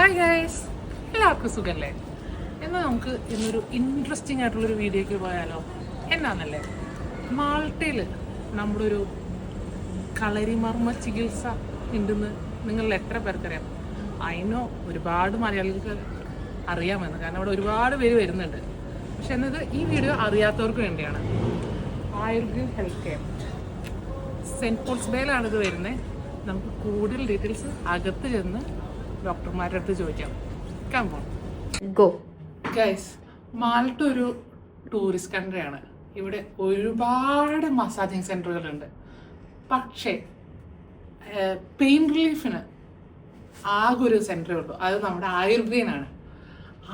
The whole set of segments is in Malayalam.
ഹായ് ഗൈസ് എല്ലാവർക്കും സുഖമല്ലേ എന്നാൽ നമുക്ക് ഇന്നൊരു ഇൻട്രസ്റ്റിംഗ് ആയിട്ടുള്ളൊരു വീഡിയോയ്ക്ക് പോയാലോ? എന്നാന്നല്ലേ മാൾട്ടയിൽ നമ്മുടെ ഒരു കളരിമർമ്മ ചികിത്സ ഉണ്ടെന്ന് നിങ്ങളിൽ എത്ര പേർക്കറിയാം? അതിനോ ഒരുപാട് മലയാളികൾക്ക് അറിയാമെന്ന്. കാരണം അവിടെ ഒരുപാട് പേര് വരുന്നുണ്ട്. പക്ഷെ എന്നത് ഈ വീഡിയോ അറിയാത്തവർക്ക് വേണ്ടിയാണ്. ആയുർവേദ ഹെൽത്ത് കെയർ സെന്റ് പോൾസ് ബേലാണിത് ഇത് വരുന്നത്. നമുക്ക് കൂടുതൽ ഡീറ്റെയിൽസ് അകത്ത് ചെന്ന് ഡോക്ടർമാരുടെ അടുത്ത് ചോദിക്കാം come on go guys Malta ഒരു ടൂറിസ്റ്റ് കൺട്രിയാണ് ഇവിടെ ഒരുപാട് മസാജിങ് സെന്ററുകളുണ്ട് പക്ഷേ പെയിൻ റിലീഫിന് ആകെ ഒരു സെന്ററേ ഉള്ളൂ. അത് നമ്മുടെ ആയുർവേദനാണ്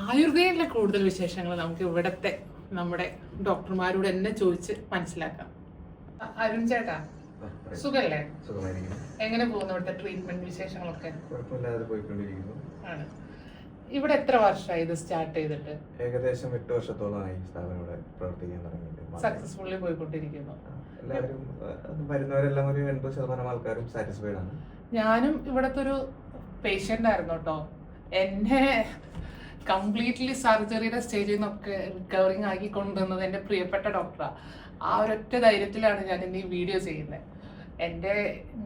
ആയുർവേദനിലെ കൂടുതൽ വിശേഷങ്ങൾ നമുക്ക് ഇവിടുത്തെ നമ്മുടെ ഡോക്ടർമാരോട് തന്നെ ചോദിച്ച് മനസ്സിലാക്കാം. അരുൺ ചേട്ടാ സുഖല്ലേ? എങ്ങനെ പോകുന്നു ഇവിടുത്തെ ട്രീറ്റ്മെന്റ് വിശേഷങ്ങളൊക്കെ? കുഴപ്പമില്ലാതെ പോയിക്കൊണ്ടിരിക്കുന്നു. ആണ്. ഇവിടെ എത്ര വർഷമായി ഇത് സ്റ്റാർട്ട് ചെയ്തിട്ട്? ഏകദേശം എട്ട് വർഷത്തോളമായി സ്ഥാപനം ഇവിടെ പ്രവർത്തിക്കാൻ തുടങ്ങിയിട്ട് സക്സസ്ഫുള്ളി പോയിക്കൊണ്ടിരിക്കുന്നു. എല്ലാവരും വരുന്നവരെല്ലാം ഒരു എൺപത് ശതമാനം ആൾക്കാരും സാറ്റിസ്ഫൈഡ് ആണ്. ഞാനും ഇവിടുത്തെ ഒരു പേഷ്യന്റ് ആയിരുന്നു കേട്ടോ. എന്നെ കംപ്ലീറ്റ്ലി സർജറിയുടെ സ്റ്റേജിൽ നിന്നൊക്കെ റിക്കവറിങ് ആക്കി കൊണ്ടുവന്നത് എന്റെ പ്രിയപ്പെട്ട ഡോക്ടറാണ് ആ. ഒരൊറ്റ ധൈര്യത്തിലാണ് ഞാൻ ഇന്ന് ഈ വീഡിയോ ചെയ്യുന്നത് എന്റെ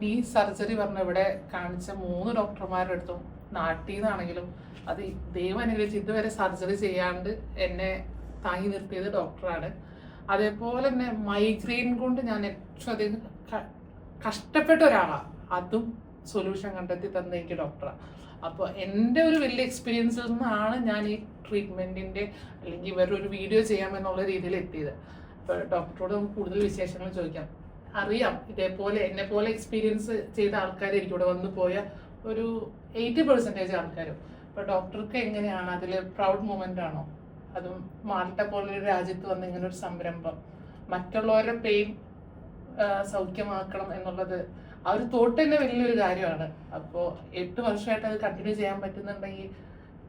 നീ സർജറി പറഞ്ഞ ഇവിടെ കാണിച്ച മൂന്ന് ഡോക്ടർമാരുടെ അടുത്തും നാട്ടിൽ നിന്നാണെങ്കിലും അത് ദൈവം അനുഗ്രഹിച്ച് ഇതുവരെ സർജറി ചെയ്യാണ്ട് എന്നെ താങ്ങി നിർത്തിയത് ഡോക്ടറാണ് അതേപോലെ തന്നെ മൈഗ്രെയിൻ കൊണ്ട് ഞാൻ ഏറ്റവും അധികം കഷ്ടപ്പെട്ട ഒരാളാണ് അതും സൊല്യൂഷൻ കണ്ടെത്തി തന്ന എനിക്ക് ഡോക്ടറാണ് അപ്പോൾ എന്റെ ഒരു വലിയ എക്സ്പീരിയൻസിൽ നിന്നാണ് ഞാൻ ഈ ട്രീറ്റ്മെന്റിന്റെ അല്ലെങ്കിൽ ഇവരുടെ ഒരു വീഡിയോ ചെയ്യാമെന്നുള്ള രീതിയിൽ എത്തിയത് അപ്പോൾ ഡോക്ടറോട് നമുക്ക് കൂടുതൽ വിശേഷങ്ങൾ ചോദിക്കാം. അറിയാം. ഇതേപോലെ എന്നെ പോലെ എക്സ്പീരിയൻസ് ചെയ്ത ആൾക്കാർ എനിക്കിവിടെ വന്നു പോയ ഒരു എയ്റ്റി പെർസെന്റേജ് ആൾക്കാരും. അപ്പോൾ ഡോക്ടർക്ക് എങ്ങനെയാണ് അതിൽ പ്രൗഡ് മൂമെന്റ് ആണോ? അതും മാൾട്ട പോലൊരു രാജ്യത്ത് വന്ന് ഇങ്ങനെ ഒരു സംരംഭം. മറ്റുള്ളവരുടെ പെയിൻ സൗഖ്യമാക്കണം എന്നുള്ളത് ആ ഒരു തോട്ട് തന്നെ വലിയൊരു കാര്യമാണ്. അപ്പോൾ എട്ട് വർഷമായിട്ട് അത് കണ്ടിന്യൂ ചെയ്യാൻ പറ്റുന്നുണ്ടെങ്കിൽ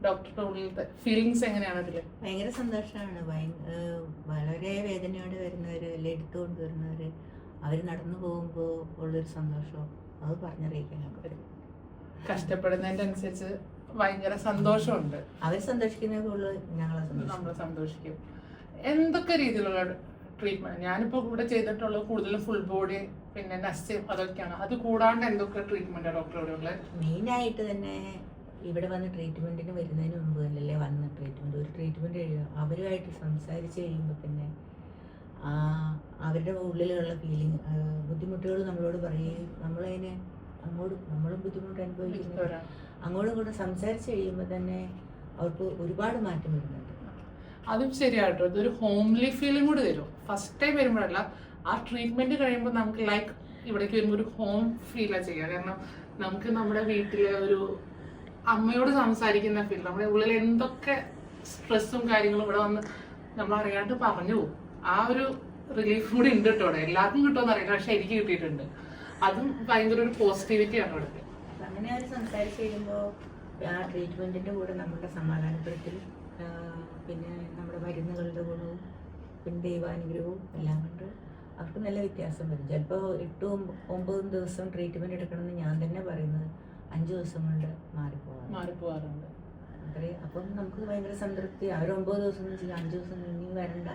ഡോക്ടറുടെ ഉള്ളിലത്തെ ഫീലിങ്സ് എങ്ങനെയാണ് അതിൽ ഭയങ്കര സന്തോഷമാണ്. വളരെ വേദനയോടെ വരുന്നവർ അല്ലെ എടുത്തുകൊണ്ട് വരുന്നവർ അവർ നടന്നു പോകുമ്പോൾ ഉള്ളൊരു സന്തോഷം? അത് പറഞ്ഞറിയിക്കാൻ പറ്റും. കഷ്ടപ്പെടുന്നതിന്റെ അനുസരിച്ച് ഭയങ്കര സന്തോഷമുണ്ട്. അവർ സന്തോഷിക്കുന്നതിനുള്ള ഞങ്ങളെ സന്തോഷം നമ്മൾ സന്തോഷിക്കും. എന്തൊക്കെ രീതിയിലുള്ള ട്രീറ്റ്മെന്റ്? ഞാനിപ്പോൾ ഇവിടെ ചെയ്തിട്ടുള്ളത് കൂടുതലും ഫുൾ ബോഡി പിന്നെ നസ്യം അതൊക്കെയാണ്. അത് കൂടാണ്ട് എന്തൊക്കെ ട്രീറ്റ്മെന്റ് ഉള്ളത്? മെയിനായിട്ട് തന്നെ ഇവിടെ വന്ന് ട്രീറ്റ്മെന്റിന് വരുന്നതിന് മുമ്പ് അല്ലല്ലേ വന്ന് ട്രീറ്റ്മെന്റ് ഒരു ട്രീറ്റ്മെന്റ് കഴിയുക അവരുമായിട്ട് സംസാരിച്ച് കഴിയുമ്പോൾ പിന്നെ അവരുടെ ഉള്ളിലുള്ള ഫീലിംഗ് ബുദ്ധിമുട്ടുകൾ നമ്മളോട് പറയുകയും നമ്മളതിനെ അങ്ങോട്ട് നമ്മളും ബുദ്ധിമുട്ട് അനുഭവിക്കുന്നു അങ്ങോട്ടും കൂടെ സംസാരിച്ച് കഴിയുമ്പോൾ തന്നെ അവർക്ക് ഒരുപാട് മാറ്റം വരുന്നുണ്ട്. അതും ശരിയാട്ടോ. ഇതൊരു ഹോംലി ഫീലിംഗ് കൂടി തരും. ഫസ്റ്റ് ടൈം വരുമ്പോഴല്ല ആ ട്രീറ്റ്മെന്റ് കഴിയുമ്പോൾ നമുക്ക് ലൈക്ക് ഇവിടേക്ക് വരുമ്പോൾ ഒരു ഹോം ഫീലാണ് ചെയ്യുക. കാരണം നമുക്ക് നമ്മുടെ വീട്ടിലെ ഒരു അമ്മയോട് സംസാരിക്കുന്ന ഫീൽ നമ്മുടെ ഉള്ളിൽ എന്തൊക്കെ സ്ട്രെസ്സും കാര്യങ്ങളും ഇവിടെ വന്ന് നമ്മൾ അറിയാണ്ട് പറഞ്ഞു പോകും. ആ ഒരു റിലീഫ് കൂടി ഉണ്ട് കേട്ടോ അവിടെ. എല്ലാവർക്കും കിട്ടുമെന്ന് അറിയില്ല പക്ഷെ എനിക്ക് കിട്ടിയിട്ടുണ്ട്. അതും ഭയങ്കര ഒരു പോസിറ്റിവിറ്റി ആണ് അവിടെ അങ്ങനെ അവർ സംസാരിച്ച് കഴിയുമ്പോൾ ആ ട്രീറ്റ്മെന്റിന്റെ കൂടെ നമ്മുടെ സമാധാനപ്പെടുത്തൽ പിന്നെ നമ്മുടെ മരുന്നുകളുടെ ഗുണവും പിന്നെ ദൈവാനുഗ്രഹവും എല്ലാം കൊണ്ട് അവർക്ക് നല്ല വ്യത്യാസം വരും. ചിലപ്പോൾ എട്ടും ഒമ്പ- ഒമ്പതും ദിവസം ട്രീറ്റ്മെന്റ് എടുക്കണമെന്ന് ഞാൻ തന്നെ പറയുന്നത് അഞ്ച് ദിവസം കൊണ്ട് മാറിപ്പോകാം മാറിപ്പോവാറുണ്ട്. അത്രയും അപ്പം നമുക്ക് ഭയങ്കര സംതൃപ്തി അവർ ഒമ്പത് ദിവസം എന്ന് വെച്ചാൽ അഞ്ച് ദിവസം കഴിഞ്ഞ് വരണ്ട.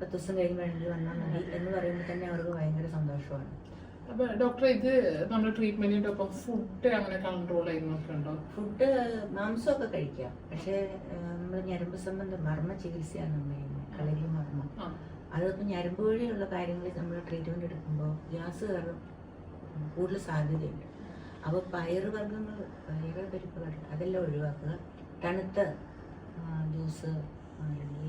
പത്ത് ദിവസം കഴിഞ്ഞ് വേണമെങ്കിൽ വന്നാൽ മതി എന്ന് പറയുമ്പോൾ തന്നെ അവർക്ക് ഭയങ്കര സന്തോഷമാണ്. അപ്പൊ ഡോക്ടർ ഇത് നമ്മൾ ട്രീറ്റ്മെന്റിന്റെ ഒപ്പം ഫുഡ് അങ്ങനെ കൺട്രോൾ ചെയ്യുന്നൊക്കെ ഉണ്ടോ? ഫുഡ് മാംസമൊക്കെ കഴിക്കാം. പക്ഷേ നമ്മൾ ഞരമ്പ് സംബന്ധം മർമ്മ ചികിത്സയാണ് നമ്മൾ ചെയ്യുന്നത്. കളരി മർമ്മം. അതൊക്കെ ഞരമ്പ് വഴിയുള്ള കാര്യങ്ങൾ നമ്മൾ ട്രീറ്റ്മെന്റ് എടുക്കുമ്പോൾ ഗ്യാസ് കയറും. കൂടുതൽ സാധ്യതയുണ്ട്. അപ്പോൾ പയറ് വർഗങ്ങൾ പയറ് പരിപ്പുകൾ അതെല്ലാം ഒഴിവാക്കുക. തണുത്ത ജ്യൂസ് അല്ലെങ്കിൽ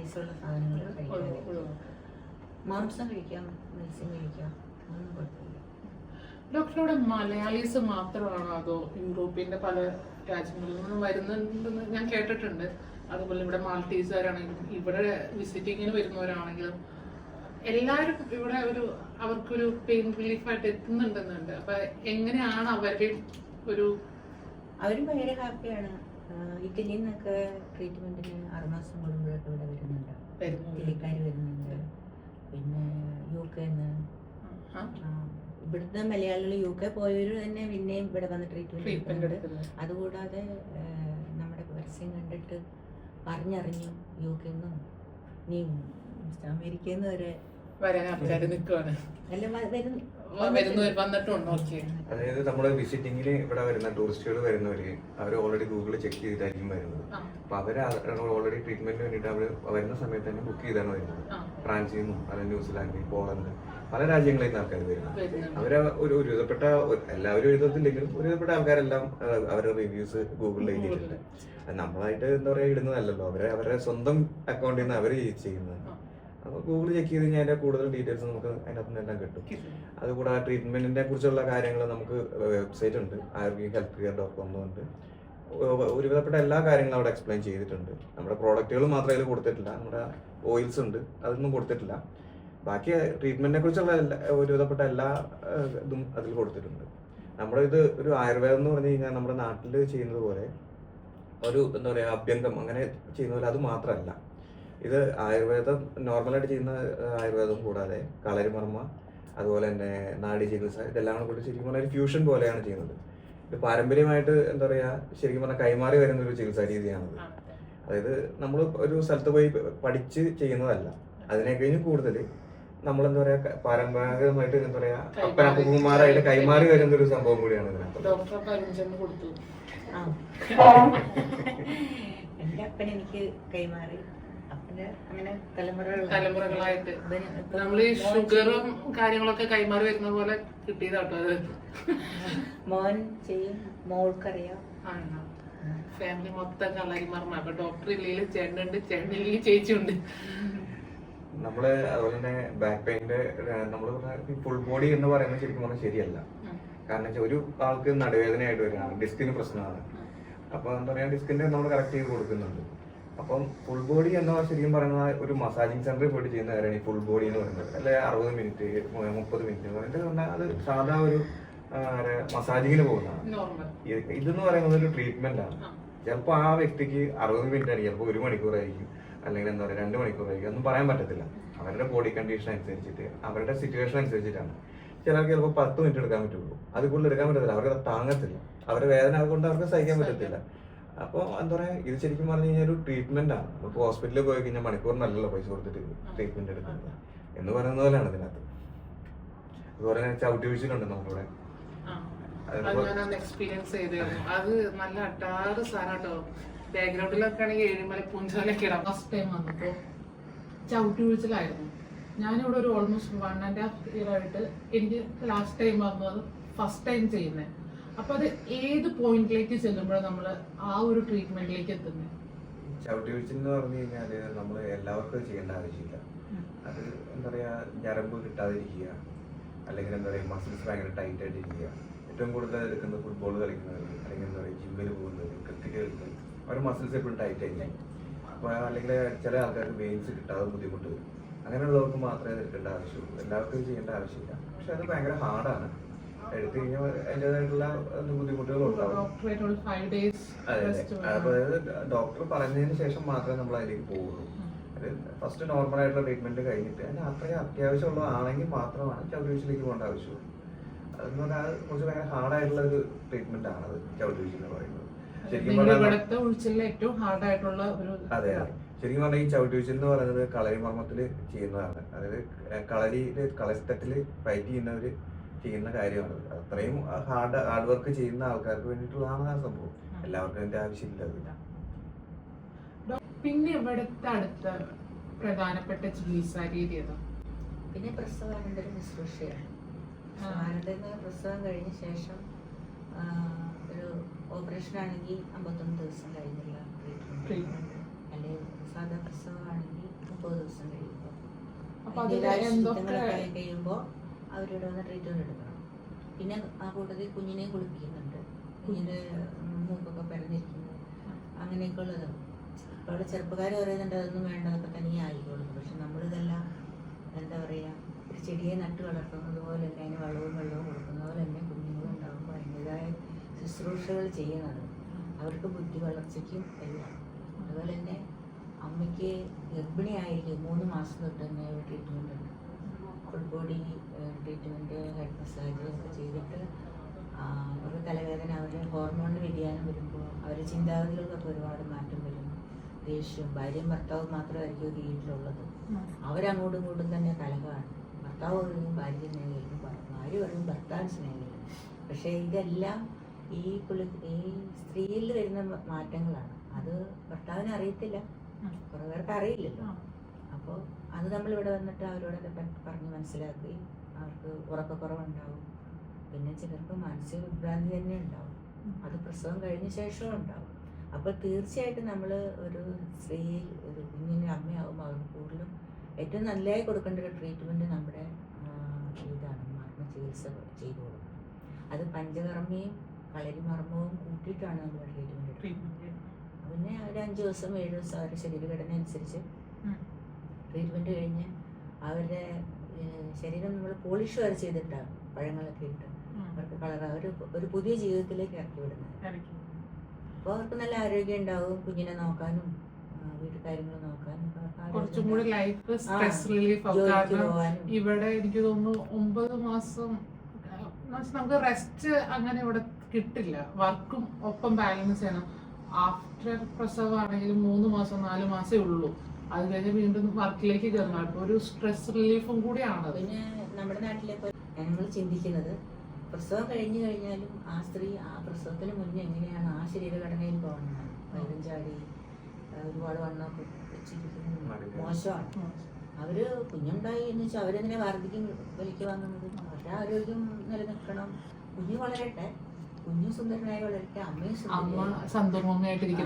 ഐസുള്ള സാധനങ്ങൾ കഴിക്കാം മാംസം കഴിക്കാം മത്സ്യം കഴിക്കാം. അതൊന്നും കുഴപ്പമില്ല. ഡോക്ടറോടെ മലയാളീസ് മാത്രമാണോ അതോ യൂറോപ്പിന്റെ പല രാജ്യങ്ങളിൽ നിന്നും വരുന്നുണ്ടെന്ന് ഞാൻ കേട്ടിട്ടുണ്ട്. അതുപോലെ ഇവിടെ മാൾട്ടീസുകാരാണെങ്കിലും ഇവിടെ വിസിറ്റിങ്ങിന് വരുന്നവരാണെങ്കിലും എല്ലാവരും ഇവിടെ ഒരു അവർക്കൊരു പെയിൻ റിലീഫായിട്ട് എത്തുന്നുണ്ടെന്നുണ്ട്. അപ്പൊ എങ്ങനെയാണ് അവരുടെ ഒരു അവരും ഭയങ്കര ഹാപ്പിയാണ്. ഇറ്റലിയിൽ നിന്നൊക്കെ ട്രീറ്റ്മെന്റിന് ആറുമാസം കൂടുമ്പോഴൊക്കെ ഇവിടെ വരുന്നുണ്ട്. ഇറ്റലിക്കാർ വരുന്നുണ്ട്. പിന്നെ യു കെ ഇവിടുത്തെ മലയാളികൾ യു കെ പോയവർ തന്നെ പിന്നെയും ഇവിടെ വന്ന് ട്രീറ്റ്മെന്റ് ട്രീറ്റ്മെന്റ് എടുക്കുന്നുണ്ട്. അതുകൂടാതെ നമ്മുടെ പരസ്യം കണ്ടിട്ട് പറഞ്ഞറിഞ്ഞു യു കെ നിന്നും നീ അമേരിക്കയിൽ നിന്ന് വരെ വരാൻ ആൾക്കാർ നിൽക്കുവാണ് വരുന്നു. വന്നിട്ടുണ്ട് അതായത് നമ്മുടെ വിസിറ്റിംഗിൽ ഇവിടെ വരുന്ന ടൂറിസ്റ്റുകൾ വരുന്നവര് അവർ ഓൾറെഡി ഗൂഗിളിൽ ചെക്ക് ചെയ്തിട്ടായിരിക്കും വരുന്നത്. അപ്പൊ അവർ ഓൾറെഡി ട്രീറ്റ്മെന്റിന് വേണ്ടിയിട്ട് അവർ വരുന്ന സമയത്ത് തന്നെ ബുക്ക് ചെയ്താണ് വരുന്നത്. ഫ്രാൻസിൽ നിന്നും അല്ലെങ്കിൽ ന്യൂസിലാൻഡ് പോളണ്ട് പല രാജ്യങ്ങളിൽ നിന്ന് ആൾക്കാർ വരുന്നത്. അവരെ അവർ ഒരു ഒരുവിധപ്പെട്ട എല്ലാവരും എഴുതത്തില്ലെങ്കിലും ഒരു വിധപ്പെട്ട ആൾക്കാരെല്ലാം അവരുടെ റിവ്യൂസ് ഗൂഗിളിൽ എഴുതിയിട്ടുണ്ട്. നമ്മളായിട്ട് എന്താ പറയാ ഇടുന്നതല്ലല്ലോ. അവരെ അവരുടെ സ്വന്തം അക്കൗണ്ടിൽ നിന്ന് അവർ ചെയ്യുന്നത്. അപ്പോൾ ഗൂഗിൾ ചെക്ക് ചെയ്ത് കഴിഞ്ഞാൽ അതിന്റെ കൂടുതൽ ഡീറ്റെയിൽസ് നമുക്ക് അതിനകത്ത് നിന്ന് എല്ലാം കിട്ടും. അതുകൂടാതെ ട്രീറ്റ്മെന്റിനെ കുറിച്ചുള്ള കാര്യങ്ങൾ നമുക്ക് വെബ്സൈറ്റ് ഉണ്ട്. ആരോഗ്യ ഹെൽത്ത് കെയർ ഡോട്ട് കോം ഉണ്ട് ഒരുവിധപ്പെട്ട എല്ലാ കാര്യങ്ങളും അവിടെ എക്സ്പ്ലെയിൻ ചെയ്തിട്ടുണ്ട്. നമ്മുടെ പ്രോഡക്റ്റുകൾ മാത്രമേ അതിൽ കൊടുത്തിട്ടില്ല. നമ്മുടെ ഓയിൽസ് ഉണ്ട്. അതൊന്നും കൊടുത്തിട്ടില്ല. ബാക്കി ട്രീറ്റ്മെന്റിനെ കുറിച്ചുള്ള എല്ലാ ഒരുവിധപ്പെട്ട എല്ലാ ഇതും അതിൽ കൊടുത്തിട്ടുണ്ട്. നമ്മുടെ ഇത് ഒരു ആയുർവേദം എന്ന് പറഞ്ഞു കഴിഞ്ഞാൽ നമ്മുടെ നാട്ടിൽ ചെയ്യുന്നത് പോലെ ഒരു എന്താ പറയുക അഭ്യന്തം അങ്ങനെ ചെയ്യുന്ന പോലെ അത് മാത്രമല്ല ഇത് ആയുർവേദം നോർമലായിട്ട് ചെയ്യുന്ന ആയുർവേദം കൂടാതെ കളരിമർമ്മ അതുപോലെ തന്നെ നാഡി ചികിത്സ ഇതെല്ലാം കൂടെ കൂടി ശരിക്കും പറഞ്ഞാൽ ഒരു ഫ്യൂഷൻ പോലെയാണ് ചെയ്യുന്നത്. ഇത് പാരമ്പര്യമായിട്ട് എന്താ പറയുക ശരിക്കും പറഞ്ഞാൽ കൈമാറി വരുന്ന ഒരു ചികിത്സാ രീതിയാണ് അതായത് നമ്മൾ ഒരു സ്ഥലത്ത് പോയി പഠിച്ച് ചെയ്യുന്നതല്ല. അതിനെക്കഴിഞ്ഞ് കൂടുതൽ നമ്മൾ എന്താ പറയാ പരമ്പരാഗതമായിട്ട് എന്താ പറയാ അപ്പനപ്പുമാരായിട്ട് കൈമാറി വരുന്ന ഒരു സംഭവം കൂടിയാണ് കൊടുത്തു. ആ. എന്റെ അപ്പൻ എനിക്ക് കൈമാറി. തലമുറകളായിട്ട്. നമ്മൾ ഈ ഷുഗറും കാര്യങ്ങളൊക്കെ കൈമാറി വരുന്ന പോലെ കിട്ടിയതാട്ടോ അത്. മോൻ ചെയ്യും മോൾക്കറിയാം. ഫാമിലി മൊത്തം കളരി മറന്ന അപ്പൊ ഡോക്ടർ ഇല്ലെങ്കിൽ ചേട്ടനുണ്ട് ചേട്ടനില്ലെങ്കിൽ ചേച്ചിയുണ്ട്. നമ്മൾ അതുപോലെ തന്നെ ബാക്ക് പെയിന്റെ നമ്മൾ ഫുൾ ബോഡി എന്ന് പറയുന്നത് ശരിക്കും പറഞ്ഞാൽ ശരിയല്ല. കാരണം വെച്ചാൽ ഒരു ആൾക്ക് നടുവേദനയായിട്ട് വരികയാണ് ഡിസ്കിന് പ്രശ്നമാണ്. അപ്പൊ എന്താ പറയാ ഡിസ്കിന്റെ നമ്മൾ കറക്റ്റ് ചെയ്ത് കൊടുക്കുന്നുണ്ട്. അപ്പം ഫുൾ ബോഡി എന്ന ശരിക്കും പറയുന്നത് ഒരു മസാജിങ് സെന്ററിൽ പോയിട്ട് ചെയ്യുന്ന കാര്യമാണ് ഈ ഫുൾ ബോഡി എന്ന് പറയുന്നത്. അല്ലെ? അറുപത് മിനിറ്റ് മുപ്പത് മിനിറ്റ് എന്ന് പറഞ്ഞാൽ അത് സാധാ ഒരു മസാജിങ്ങിന് പോകുന്നതാണ്. ഇതെന്ന് പറയുന്നത് ഒരു ട്രീറ്റ്മെന്റ് ആണ്. ചിലപ്പോൾ ആ വ്യക്തിക്ക് അറുപത് മിനിറ്റ് ആയിരിക്കും. ചിലപ്പോൾ ഒരു മണിക്കൂറായിരിക്കും അല്ലെങ്കിൽ എന്താ പറയുക രണ്ട് മണിക്കൂറായിരിക്കും ഒന്നും പറയാൻ പറ്റത്തില്ല. അവരുടെ ബോഡി കണ്ടീഷൻ അനുസരിച്ചിട്ട് അവരുടെ സിറ്റുവേഷൻ അനുസരിച്ചിട്ടാണ്. ചിലർക്ക് ചിലപ്പോൾ പത്ത് മിനിറ്റ് എടുക്കാൻ പറ്റുള്ളൂ. അത് കൂടുതൽ എടുക്കാൻ പറ്റത്തില്ല. അവർക്ക് താങ്ങത്തില്ല. അവരുടെ വേദന കൊണ്ട് അവർക്ക് സഹിക്കാൻ പറ്റത്തില്ല. അപ്പോൾ എന്താ പറയുക ഇത് ശരിക്കും പറഞ്ഞു കഴിഞ്ഞാൽ ഒരു ട്രീറ്റ്മെന്റ് ആണ്. ഇപ്പോൾ ഹോസ്പിറ്റലിൽ പോയി കഴിഞ്ഞാൽ മണിക്കൂറിനല്ലല്ലോ പൈസ കൊടുത്തിട്ട് ട്രീറ്റ്മെന്റ് എടുക്കുന്നത്. എന്ന് പറയുന്ന പോലെയാണ് ഇതിനകത്ത്. അതുപോലെ തന്നെ ചവിട്ടി വീഴ്ചയിലുണ്ട് നമ്മളിവിടെ. എക്സ്പീരിയൻസ് ചെയ്തായിരുന്നു അത് നല്ല അട്ടാറ് സാധനട്ടോ ബാക്ക്ഗ്രൗണ്ടിലൊക്കെ ആണെങ്കിൽ ഏഴുമല പുഞ്ചോലൊക്കെ ഇടാം. ഫസ്റ്റ് ടൈം വന്നപ്പോ ചവിട്ടി വീഴ്ചയിലായിരുന്നു. ഞാനിവിടെ ഒരു almost one and half year ആയിട്ട് എനിക്ക് ലാസ്റ്റ് ടൈം വന്നത് ഫസ്റ്റ് ടൈം ചെയ്യുന്നത് അപ്പൊ അത് ഏത് പോയിന്റിലേക്ക് ചെല്ലുമ്പോഴാണ് നമ്മൾ ആ ഒരു ട്രീറ്റ്മെന്റിലേക്ക് എത്തുന്നത് ചവിട്ടി വീഴ്ച പറഞ്ഞു കഴിഞ്ഞാൽ നമ്മൾ എല്ലാവർക്കും ചെയ്യേണ്ട ആവശ്യമില്ല. അത് എന്താ പറയാ ഞരമ്പ് കിട്ടാതിരിക്കുക. അല്ലെങ്കിൽ എന്താ പറയുക മസിൽസ് ഭയങ്കര ടൈറ്റ് ആയിട്ട് ഇരിക്കുക ഏറ്റവും കൂടുതൽ എടുക്കുന്നത് ഫുട്ബോൾ കളിക്കുന്നവർ അല്ലെങ്കിൽ എന്താ പറയുക ജിമ്മിൽ പോകുന്നവർ ക്രിക്കറ്റ് കളിക്കുന്നവർ അവരുടെ മസിൽസ് എപ്പോഴും ടൈറ്റ് ആയിരിക്കും അപ്പോൾ അല്ലെങ്കിൽ ചില ആൾക്കാർക്ക് വെയിൻസ് കിട്ടാതെ ബുദ്ധിമുട്ട് വരും. അങ്ങനെയുള്ളവർക്ക് മാത്രമേ എടുക്കേണ്ട ആവശ്യമുള്ളൂ. എല്ലാവർക്കും ചെയ്യേണ്ട ആവശ്യമില്ല. പക്ഷെ അത് ഭയങ്കര ഹാർഡാണ് എടുത്തു കഴിഞ്ഞാൽ അതിന്റെതായിട്ടുള്ള ബുദ്ധിമുട്ടുകൾ ഉണ്ടാവും. ഡോക്ടർ പറഞ്ഞതിന് ശേഷം മാത്രമേ നമ്മൾ അതിലേക്ക് പോവുള്ളൂ ഫസ്റ്റ് നോർമൽ ആയിട്ടുള്ള ട്രീറ്റ്മെന്റ് കഴിഞ്ഞിട്ട് അതിന് അത്രയും അത്യാവശ്യമുള്ളതാണെങ്കിൽ മാത്രമാണ് ചവിട്ടുവീഴ്ചയിലേക്ക് പോകേണ്ട ആവശ്യമുള്ളൂ. അതെന്ന് പറഞ്ഞാൽ കുറച്ച് ഭയങ്കര ഹാർഡായിട്ടുള്ള ഒരു ട്രീറ്റ്മെന്റ് ആണ് അത് ചവിട്ടുവീഴ്ച എന്ന് പറയുന്നത്. ശരിക്കും പറഞ്ഞാൽ ഏറ്റവും ഒരു അതെ അതെ. ശരിക്കും പറഞ്ഞാൽ ഈ ചവിട്ടുവീഴ്ച എന്ന് പറയുന്നത് കളരി മർമ്മത്തിൽ ചെയ്യുന്നതാണ്. അതായത് കളരിയിൽ കളരിത്തട്ടിൽ ഫൈറ്റ് ചെയ്യുന്നവര് ചെയ്യുന്ന കാര്യമാണ്. അത്രയും ഹാർഡ് ഹാർഡ് വർക്ക് ചെയ്യുന്ന ആൾക്കാർക്ക് വേണ്ടിയിട്ടുള്ളതാണ് ആ സംഭവം. എല്ലാവർക്കും അതിന്റെ ആവശ്യമില്ല പിന്നെ ഇവിടുത്തെ അടുത്ത പ്രധാനപ്പെട്ട ചികിത്സാ രീതി പിന്നെ പ്രസവാനന്തര ശുശ്രൂഷയാണ്. പ്രസവാനന്തര പ്രസവം കഴിഞ്ഞ ശേഷം ഒരു ഓപ്പറേഷൻ ആണെങ്കിൽ അമ്പത്തൊന്ന് ദിവസം കഴിഞ്ഞുള്ള ട്രീറ്റ്മെന്റ് അല്ലെങ്കിൽ സാധാ പ്രസവമാണെങ്കിൽ മുപ്പത് ദിവസം കഴിയുമ്പോൾ. കഴിയുമ്പോൾ അവരോട് വന്ന് ട്രീറ്റ്മെന്റ് എടുക്കണം. പിന്നെ ആ കൂട്ടത്തിൽ കുഞ്ഞിനെ കുളിപ്പിക്കുന്നുണ്ട്. കുഞ്ഞിന്റെ മൂക്കൊക്കെ പരന്നിരിക്കുന്നു അങ്ങനെയൊക്കെ ഉള്ളത്. അവിടെ ചെറുപ്പക്കാർ പറയുന്നുണ്ട് അതൊന്നും വേണ്ട അതൊക്കെ തനിയെ ആയിക്കോളും. പക്ഷെ നമ്മളിതെല്ലാം എന്താ പറയുക ഒരു ചെടിയെ നട്ട് വളർത്തുന്നത് പോലെ തന്നെ അതിന് വളവും വെള്ളവും കൊടുക്കുന്ന പോലെ തന്നെ കുഞ്ഞുങ്ങളും ഉണ്ടാകുമ്പോൾ അതിന്റെതായ ശുശ്രൂഷകൾ ചെയ്യുന്നത് അവർക്ക് ബുദ്ധി വളർച്ചയ്ക്കും എല്ലാം. അതുപോലെ തന്നെ അമ്മയ്ക്ക് ഗർഭിണിയായിരിക്കും. മൂന്ന് മാസം തൊട്ട് തന്നെ ട്രീറ്റ്മെന്റ് ഉണ്ട്. Full body treatment head massage ഒക്കെ ചെയ്തിട്ട് അവർക്ക് തലവേദന അവർ ഹോർമോണിന് വ്യതിയാനം വരുമ്പോൾ അവരുടെ ചിന്താഗതികൾക്കൊക്കെ ഒരുപാട് മാറ്റം വരും. ദേഷ്യവും ഭാര്യയും ഭർത്താവും മാത്രമായിരിക്കും വീട്ടിലുള്ളത്. അവരങ്ങോട്ടും ഇങ്ങോട്ടും തന്നെ കലഹമാണ് ഭർത്താവ് പറയും ഭാര്യ സ്നേഹിക്കും ഭാര്യ പറയും ഭർത്താവ് സ്നേഹിക്കും പക്ഷേ ഇതെല്ലാം ഈ പുള്ളി ഈ സ്ത്രീയിൽ വരുന്ന മാറ്റങ്ങളാണ്. അത് ഭർത്താവിന് അറിയത്തില്ല. കുറേ പേർക്ക് അറിയില്ലല്ലോ. അപ്പോൾ അത് നമ്മളിവിടെ വന്നിട്ട് അവരോടൊക്കെ പറഞ്ഞു പറഞ്ഞ് മനസ്സിലാക്കി അവർക്ക് ഉറക്കക്കുറവുണ്ടാവും. പിന്നെ ചിലർക്ക് മാനസിക വിഭ്രാന്തി തന്നെ ഉണ്ടാവും. അത് പ്രസവം കഴിഞ്ഞ ശേഷവും ഉണ്ടാവും. അപ്പോൾ തീർച്ചയായിട്ടും നമ്മൾ ഒരു സ്ത്രീ ഒരു കുഞ്ഞിന് അമ്മയാകുമ്പോൾ അവർക്ക് കൂടുതലും ഏറ്റവും നല്ലതായി കൊടുക്കേണ്ട ഒരു ട്രീറ്റ്മെന്റ് നമ്മുടെ ഇതാണ്. മർമ്മ ചികിത്സ ചെയ്തു കൊടുക്കുന്നത് അത് പഞ്ചകർമ്മയും കളരിമർമ്മവും കൂട്ടിയിട്ടാണ് നമ്മൾ ട്രീറ്റ്മെന്റ് എടുക്കുന്നത്. പിന്നെ ഒരു അഞ്ച് ദിവസം ഏഴ് ദിവസം അവരുടെ ശരീരഘടന അനുസരിച്ച് ട്രീറ്റ്മെന്റ് കഴിഞ്ഞ് അവരുടെ ശരീരം നമ്മൾ പോളിഷ് വരെ ചെയ്തിട്ടാണ് പഴങ്ങളൊക്കെ ഇട്ട് അവർക്ക് കളർ അവർ ഒരു പുതിയ ജീവിതത്തിലേക്ക് ഇറക്കി വിടുന്നത്. അപ്പോൾ അവർക്ക് നല്ല ആരോഗ്യം ഉണ്ടാവും. കുഞ്ഞിനെ നോക്കാനും ആ, വീട്ടു കാര്യങ്ങൾ നോക്കാനും കുറച്ചും കൂടി ലൈഫ് സ്ട്രെസ് റിലീഫ് ആവും. ഇവിടെ എനിക്ക് തോന്നുന്നു ഒമ്പത് മാസം നമുക്ക് റെസ്റ്റ് അങ്ങനെ ഇവിടെ കിട്ടില്ല. വർക്കും ഒപ്പം ബാലൻസ് ചെയ്യണം. ആഫ്റ്റർ പ്രസവമാണെങ്കിലും മൂന്ന് മാസം നാല് മാസമേ ഉള്ളൂ. അത് കഴിഞ്ഞ് വീണ്ടും വർക്കിലേക്ക് കയറണം. അപ്പൊ ഒരു സ്ട്രെസ് റിലീഫും കൂടിയാണ് പിന്നെ നമ്മുടെ നാട്ടിലെ ഞങ്ങൾ ചിന്തിക്കുന്നത് പ്രസവം കഴിഞ്ഞു കഴിഞ്ഞാലും ആ സ്ത്രീ ആ പ്രസവത്തിന് മുന്നേ എങ്ങനെയാണ് ആ ശരീരഘടനയിൽ പോകുന്നത് വയറും ചാടി ആ, ഒരുപാട് വണ്ണമൊക്കെ വെച്ചിരിക്കുന്നത് മോശമാണ്. അവർ കുഞ്ഞുണ്ടായി എന്ന് വെച്ചാൽ അവരെങ്ങനെ വാർദ്ധക്യം വലിക്ക് വാങ്ങുന്നത് അവരുടെ ആരോഗ്യം നിലനിൽക്കണം. കുഞ്ഞു വളരട്ടെ. കുഞ്ഞു സുന്ദരനായി വളരട്ടെ. അമ്മയും